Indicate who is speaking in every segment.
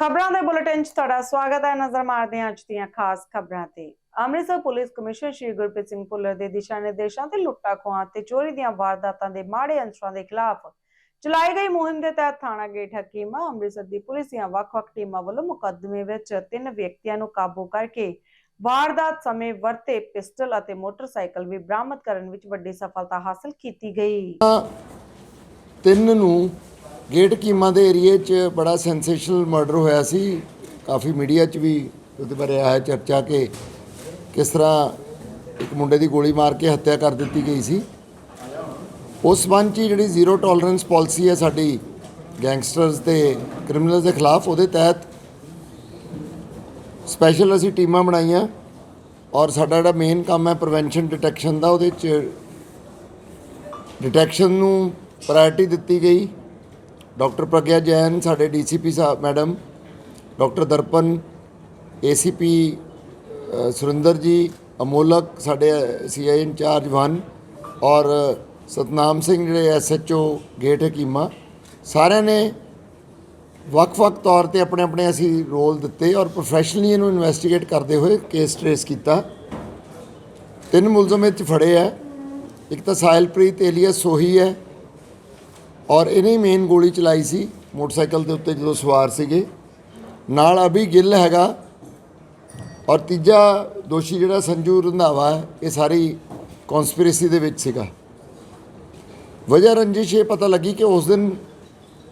Speaker 1: ਖਬਰਾਂ ਦੇ ਬੁਲੇਟਿਨ 'ਚ ਤੁਹਾਡਾ ਸਵਾਗਤ ਹੈ। ਨਜ਼ਰ ਮਾਰਦੇ ਹਾਂ ਅੱਜ ਦੀਆਂ ਖਾਸ ਖਬਰਾਂ ਤੇ। ਅੰਮ੍ਰਿਤਸਰ ਪੁਲਿਸ ਕਮਿਸ਼ਨਰ ਸ਼੍ਰੀ ਗੁਰਪ੍ਰੀਤ ਸਿੰਘ ਭੁੱਲਰ ਦੇ ਦਿਸ਼ਾ ਨਿਰਦੇਸ਼ਾਂ ਤੇ ਲੁੱਟਾਂ ਖੋਹਾਂ ਤੇ ਚੋਰੀ ਦੀਆਂ ਵਾਰਦਾਤਾਂ ਦੇ ਮਾੜੇ ਅੰਸਰਾਂ ਦੇ ਖਿਲਾਫ ਚਲਾਈ ਗਈ ਮੁਹਿੰਮ ਦੇ ਤਹਿਤ ਥਾਣਾ ਗੇਟ ਹਕੀਮਾ, ਅੰਮ੍ਰਿਤਸਰ ਦੀ ਪੁਲਿਸ ਦੀਆਂ ਵੱਖ-ਵੱਖ ਟੀਮਾਂ ਵੱਲੋਂ ਮੁਕੱਦਮੇ ਵਿੱਚ ਤਿੰਨ ਵਿਅਕਤੀਆਂ ਨੂੰ ਕਾਬੂ ਕਰਕੇ ਵਾਰਦਾਤ ਸਮੇਂ ਵਰਤੇ ਪਿਸਟਲ ਅਤੇ ਮੋਟਰਸਾਈਕਲ ਵੀ ਬਰਾਮਦ ਕਰਨ ਵਿੱਚ ਵੱਡੀ ਸਫਲਤਾ ਹਾਸਲ ਕੀਤੀ ਗਈ।
Speaker 2: ਤਿੰਨ ਨੂੰ ਗੇਟ ਕੀਮਾ ਦੇ ਏਰੀਏ 'ਚ ਬੜਾ ਸੈਂਸੇਸ਼ਨਲ ਮਰਡਰ ਹੋਇਆ ਸੀ। ਕਾਫੀ ਮੀਡੀਆ 'ਚ ਵੀ ਉਹਦੇ ਬਾਰੇ ਆਇਆ ਚਰਚਾ ਕਿ ਕਿਸ ਤਰ੍ਹਾਂ ਇੱਕ ਮੁੰਡੇ ਦੀ ਗੋਲੀ ਮਾਰ ਕੇ ਹੱਤਿਆ ਕਰ ਦਿੱਤੀ ਗਈ ਸੀ। ਉਸ ਸੰਬੰਧ 'ਚ ਹੀ ਜਿਹੜੀ ਜ਼ੀਰੋ ਟੋਲਰੈਂਸ ਪਾਲਿਸੀ ਹੈ ਸਾਡੀ ਗੈਂਗਸਟਰਸ ਤੇ ਕ੍ਰਿਮੀਨਲਸ ਦੇ ਖਿਲਾਫ, ਉਹਦੇ ਤਹਿਤ ਸਪੈਸ਼ਲ ਅਸੀਂ ਟੀਮਾਂ ਬਣਾਈਆਂ ਔਰ ਸਾਡਾ ਜਿਹੜਾ ਮੇਨ ਕੰਮ ਹੈ ਪ੍ਰੀਵੈਂਸ਼ਨ ਡਿਟੈਕਸ਼ਨ ਦਾ, ਉਹਦੇ 'ਚ ਡਿਟੈਕਸ਼ਨ ਨੂੰ ਪ੍ਰਾਇੋਰਟੀ ਦਿੱਤੀ ਗਈ। ਡਾਕਟਰ ਪ੍ਰਗਿਆ ਜੈਨ, ਸਾਡੇ ਡੀਸੀਪੀ ਸਾਹਿਬ, madam, doctor Darpan, ACP Surinder ji, Amolak, ਸਾਡੇ ਸੀਆਈ ਇੰਚਾਰਜ 1 ਔਰ ਸਤਨਾਮ ਸਿੰਘ, ਜਿਹੜੇ ਐਸਐਚਓ, ਗੇਟ ਹਕੀਮਾ ਸਾਰਿਆਂ ਨੇ ਵੱਖ-ਵੱਖ ਤੌਰ ਤੇ ਆਪਣੇ ਆਪਣੇ ਅਸੀਂ ਰੋਲ ਦਿੱਤੇ ਔਰ ਪ੍ਰੋਫੈਸ਼ਨਲੀ ਇਹਨੂੰ ਇਨਵੈਸਟੀਗੇਟ ਕਰਦੇ ਹੋਏ ਕੇਸ ਟ੍ਰੇਸ ਕੀਤਾ। ਤਿੰਨ ਮੁਲਜ਼ਮ ਇਹ 'ਚ ਫੜੇ ਆ। ਇੱਕ ਤਾਂ ਸਾਇਲਪ੍ਰੀਤ ਏਲੀਅਸ ਸੋਹੀ ਹੈ। ਔਰ ਇਹਨੇ ਮੇਨ ਗੋਲੀ ਚਲਾਈ ਸੀ, ਮੋਟਰਸਾਈਕਲ ਦੇ ਉੱਤੇ ਜਦੋਂ ਸਵਾਰ ਸੀਗੇ। ਨਾਲ ਅਭੀ ਗਿੱਲ ਹੈਗਾ ਔਰ ਤੀਜਾ ਦੋਸ਼ੀ ਜਿਹੜਾ ਸੰਜੂ ਰੰਧਾਵਾ ਇਹ ਸਾਰੀ ਕਨਸਪੀਰੇਸੀ ਦੇ ਵਿੱਚ ਸੀਗਾ। ਵਜ੍ਹਾ ਰੰਜਿਸ਼ ਇਹ ਪਤਾ ਲੱਗੀ ਕਿ ਉਸ ਦਿਨ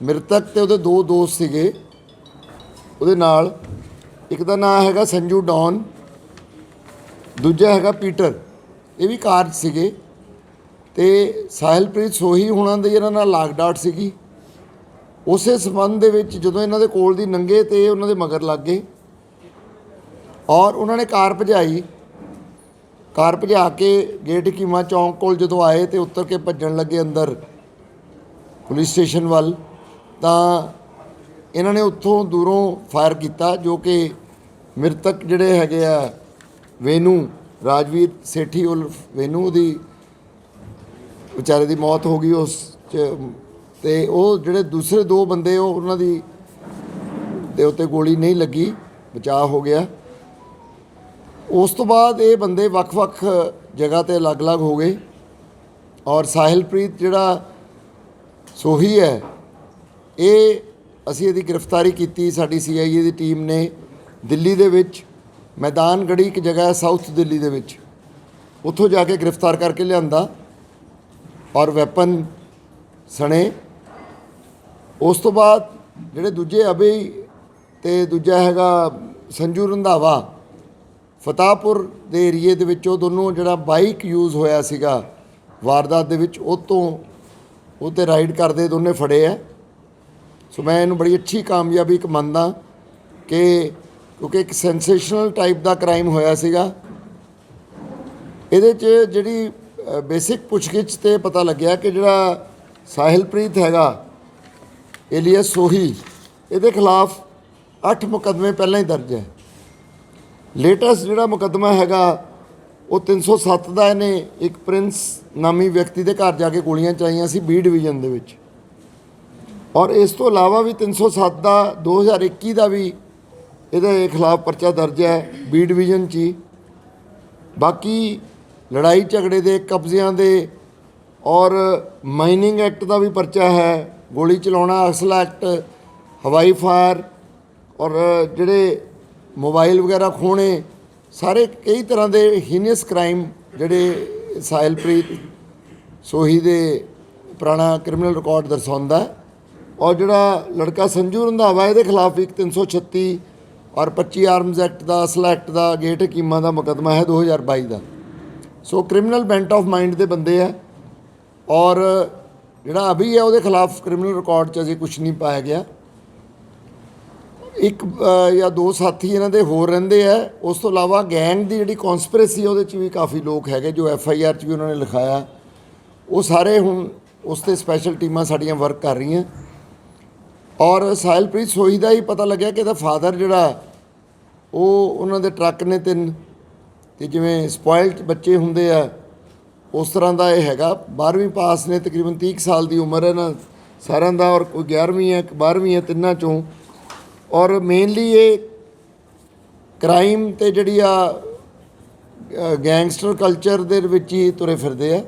Speaker 2: ਮ੍ਰਿਤਕ ਤੇ ਉਹਦੇ ਦੋ ਦੋਸਤ ਸੀਗੇ। ਉਹਦੇ ਨਾਲ ਇੱਕ ਦਾ ਨਾਮ ਹੈਗਾ ਸੰਜੂ ਡੌਨ, ਦੂਜਾ ਹੈਗਾ ਪੀਟਰ। ਇਹ ਵੀ ਕਾਰ 'ਚ ਸੀਗੇ। ਤੇ ਸਾਹਿਲਪ੍ਰੀਤ ਸੋਹੀ ਹੁਣਾਂ ਦੇ ਇਹਨਾਂ ਨਾਲ ਲਾਗਡਾਟ ਸੀਗੀ। ਉਸੇ ਸਬੰਧ ਦੇ ਵਿੱਚ ਜਦੋਂ ਇਹਨਾਂ ਦੇ ਕੋਲ ਦੀ ਨੰਗੇ ਤੇ ਉਹਨਾਂ ਦੇ ਮਗਰ ਲੱਗ ਗਏ। ਔਰ ਉਹਨਾਂ ਨੇ ਕਾਰ ਭਜਾਈ। ਕਾਰ ਭਜਾ ਕੇ ਗੇਟ ਕੀਮਾ ਚੌਂਕ ਕੋਲ ਜਦੋਂ ਆਏ ਤੇ ਉੱਤਰ ਕੇ ਭੱਜਣ ਲੱਗੇ ਅੰਦਰ ਪੁਲਿਸ ਸਟੇਸ਼ਨ ਵੱਲ, ਤਾਂ ਇਹਨਾਂ ਨੇ ਉੱਥੋਂ ਦੂਰੋਂ ਫਾਇਰ ਕੀਤਾ ਜੋ ਕਿ ਮ੍ਰਿਤਕ ਜਿਹੜੇ ਹੈਗੇ ਆ ਵੇਨੂ, ਰਾਜਵੀਰ ਸੇਠੀ ਉਲਫ ਵੇਨੂ ਦੀ ਵਿਚਾਰੇ ਦੀ ਮੌਤ ਹੋ ਗਈ ਉਸ 'ਚ, ਤੇ ਉਹ ਜਿਹੜੇ ਦੂਸਰੇ ਦੋ ਬੰਦੇ ਉਹ ਉਹਨਾਂ ਦੀ ਦੇ ਉੱਤੇ ਗੋਲੀ ਨਹੀਂ ਲੱਗੀ, ਬਚਾਅ ਹੋ ਗਿਆ। ਉਸ ਤੋਂ ਬਾਅਦ ਇਹ ਬੰਦੇ ਵੱਖ-ਵੱਖ ਜਗ੍ਹਾ ਤੇ ਅਲੱਗ-ਅਲੱਗ ਹੋ ਗਏ। ਔਰ ਸਾਹਿਲਪ੍ਰੀਤ ਜਿਹੜਾ ਸੋਹੀ ਹੈ, ਇਹ ਅਸੀਂ ਇਹਦੀ ਗ੍ਰਿਫਤਾਰੀ ਕੀਤੀ, ਸਾਡੀ ਸੀਆਈਏ ਦੀ ਟੀਮ ਨੇ ਦਿੱਲੀ ਦੇ ਵਿੱਚ। ਮੈਦਾਨ ਗੜੀ ਇੱਕ ਜਗ੍ਹਾ ਹੈ, ਸਾਊਥ ਦਿੱਲੀ ਦੇ ਵਿੱਚ। ਉੱਥੋਂ ਜਾ ਕੇ ਗ੍ਰਿਫਤਾਰ ਕਰਕੇ ਲਿਆਂਦਾ। ਔਰ ਵੈਪਨ ਸਣੇ। ਉਸ ਤੋਂ ਬਾਅਦ ਜਿਹੜੇ ਦੂਜੇ ਅਬੇ ਤੇ ਦੂਜਾ ਹੈਗਾ ਸੰਜੂ ਰੰਧਾਵਾ, ਫਤਾਹਪੁਰ ਦੇ ਏਰੀਏ ਦੇ ਵਿੱਚ ਉਹ ਦੋਨੋਂ ਜਿਹੜਾ ਬਾਈਕ ਯੂਜ਼ ਹੋਇਆ ਸੀਗਾ ਵਾਰਦਾਤ ਦੇ ਵਿੱਚ, ਉਹ ਤੋਂ ਉਹ ਤੇ ਰਾਈਡ ਕਰਦੇ ਦੋਨੇ ਫੜੇ ਆ। ਸੋ ਮੈਂ ਇਹਨੂੰ ਬੜੀ ਅੱਛੀ ਕਾਮਯਾਬੀ ਇੱਕ ਮੰਨਦਾ ਕਿ ਕਿਉਂਕਿ ਇੱਕ ਸੈਂਸੇਸ਼ਨਲ ਟਾਈਪ ਦਾ ਕ੍ਰਾਈਮ ਹੋਇਆ ਸੀਗਾ। ਇਹਦੇ 'ਚ ਜਿਹੜੀ ਬੇਸਿਕ ਪੁੱਛਗਿੱਛ ਤੇ ਪਤਾ ਲੱਗਿਆ ਕਿ ਜਿਹੜਾ ਸਾਹਿਲਪ੍ਰੀਤ ਹੈਗਾ, ਏਲੀਅਸ ਸੋਹੀ, ਇਹਦੇ ਖਿਲਾਫ 8 ਮੁਕੱਦਮੇ ਪਹਿਲਾਂ ਹੀ ਦਰਜ ਹੈ। ਲੇਟੈਸਟ ਜਿਹੜਾ ਮੁਕੱਦਮਾ ਹੈਗਾ, ਉਹ 307 ਦਾ ਇਹਨੇ ਇੱਕ ਪ੍ਰਿੰਸ ਨਾਮੀ ਵਿਅਕਤੀ ਦੇ ਘਰ ਜਾ ਕੇ ਗੋਲੀਆਂ ਚਲਾਈਆਂ ਸੀ, ਬੀ ਡਿਵੀਜ਼ਨ ਦੇ ਵਿੱਚ। ਔਰ ਇਸ ਤੋਂ ਇਲਾਵਾ ਵੀ 307 ਦਾ 2021 ਦਾ ਵੀ ਇਹਦੇ ਖਿਲਾਫ ਪਰਚਾ ਦਰਜ ਹੈ, ਬੀ ਡਿਵੀਜ਼ਨ 'ਚ ਹੀ। ਬਾਕੀ ਲੜਾਈ ਝਗੜੇ ਦੇ ਕਬਜ਼ਿਆਂ ਦੇ ਔਰ ਮਾਈਨਿੰਗ ਐਕਟ ਦਾ ਵੀ ਪਰਚਾ ਹੈ। ਗੋਲੀ ਚਲਾਉਣਾ, ਅਸਲਾ ਐਕਟ, ਹਵਾਈ ਫਾਇਰ ਔਰ ਜਿਹੜੇ ਮੋਬਾਈਲ ਵਗੈਰਾ ਖੋਣੇ ਸਾਰੇ ਕਈ ਤਰ੍ਹਾਂ ਦੇ ਹੀਨੀਅਸ ਕ੍ਰਾਈਮ ਜਿਹੜੇ ਸਾਇਲਪ੍ਰੀਤ ਸੋਹੀ ਦੇ ਪੁਰਾਣਾ ਕ੍ਰਿਮੀਨਲ ਰਿਕਾਰਡ ਦਰਸਾਉਂਦਾ ਔਰ ਜਿਹੜਾ ਲੜਕਾ ਸੰਜੂ ਰੰਧਾਵਾ, ਇਹਦੇ ਖਿਲਾਫ ਵੀ ਇੱਕ 336 ਔਰ 25 ਆਰਮਜ਼ ਐਕਟ ਦਾ, ਅਸਲ ਐਕਟ ਦਾ, ਗੇਟ ਹਕੀਮਾਂ ਦਾ ਮੁਕੱਦਮਾ ਹੈ 2022 ਦਾ। So criminal bent of mind ਦੇ ਬੰਦੇ ਆ। ਔਰ ਜਿਹੜਾ ਅਭੀ ਹੈ ਉਹਦੇ ਖਿਲਾਫ ਕ੍ਰਿਮੀਨਲ ਰਿਕਾਰਡ 'ਚ ਅਜੇ ਕੁਝ ਨਹੀਂ ਪਾਇਆ ਗਿਆ। ਇੱਕ ਜਾਂ ਦੋ ਸਾਥੀ ਇਹਨਾਂ ਦੇ ਹੋਰ ਰਹਿੰਦੇ ਆ। ਉਸ ਤੋਂ ਇਲਾਵਾ ਗੈਂਗ ਦੀ ਜਿਹੜੀ ਕਨਸਪੀਰੇਸੀ ਉਹਦੇ 'ਚ ਵੀ ਕਾਫੀ ਲੋਕ ਹੈਗੇ, ਜੋ ਐਫ ਆਈ ਆਰ 'ਚ ਵੀ ਉਹਨਾਂ ਨੇ ਲਿਖਾਇਆ। ਉਹ ਸਾਰੇ ਹੁਣ ਉਸ ਤੇ ਸਪੈਸ਼ਲ ਟੀਮਾਂ ਸਾਡੀਆਂ ਵਰਕ ਕਰ ਰਹੀਆਂ। ਔਰ ਸਾਹਿਲਪ੍ਰੀਤ ਸੋਹੀ ਦਾ ਹੀ ਪਤਾ ਲੱਗਿਆ ਕਿ ਇਹਦਾ ਫਾਦਰ ਜਿਹੜਾ, ਉਹ ਉਹਨਾਂ ਦੇ ਟਰੱਕ ਨੇ ਤਿੰਨ। ਤੇ ਜਿਵੇਂ ਸਪੋਇਲਡ ਬੱਚੇ ਹੁੰਦੇ ਆ, ਉਸ ਤਰ੍ਹਾਂ ਦਾ ਇਹ ਹੈਗਾ। 12ਵੀਂ ਪਾਸ ਨੇ ਤਕਰੀਬਨ 30 ਕੁ ਸਾਲ ਦੀ ਉਮਰ ਹੈ ਨਾ, ਸਾਰਿਆਂ ਦਾ, ਔਰ ਕੋਈ 11ਵੀਂ ਹੈ 12ਵੀਂ ਹੈ, ਤਿੰਨਾਂ ਚੋਂ। ਔਰ ਮੇਨਲੀ ਇਹ ਕ੍ਰਾਈਮ ਤੇ ਜਿਹੜੀ ਆ ਗੈਂਗਸਟਰ ਕਲਚਰ ਦੇ ਵਿੱਚ ਹੀ ਤੁਰੇ ਫਿਰਦੇ ਆ।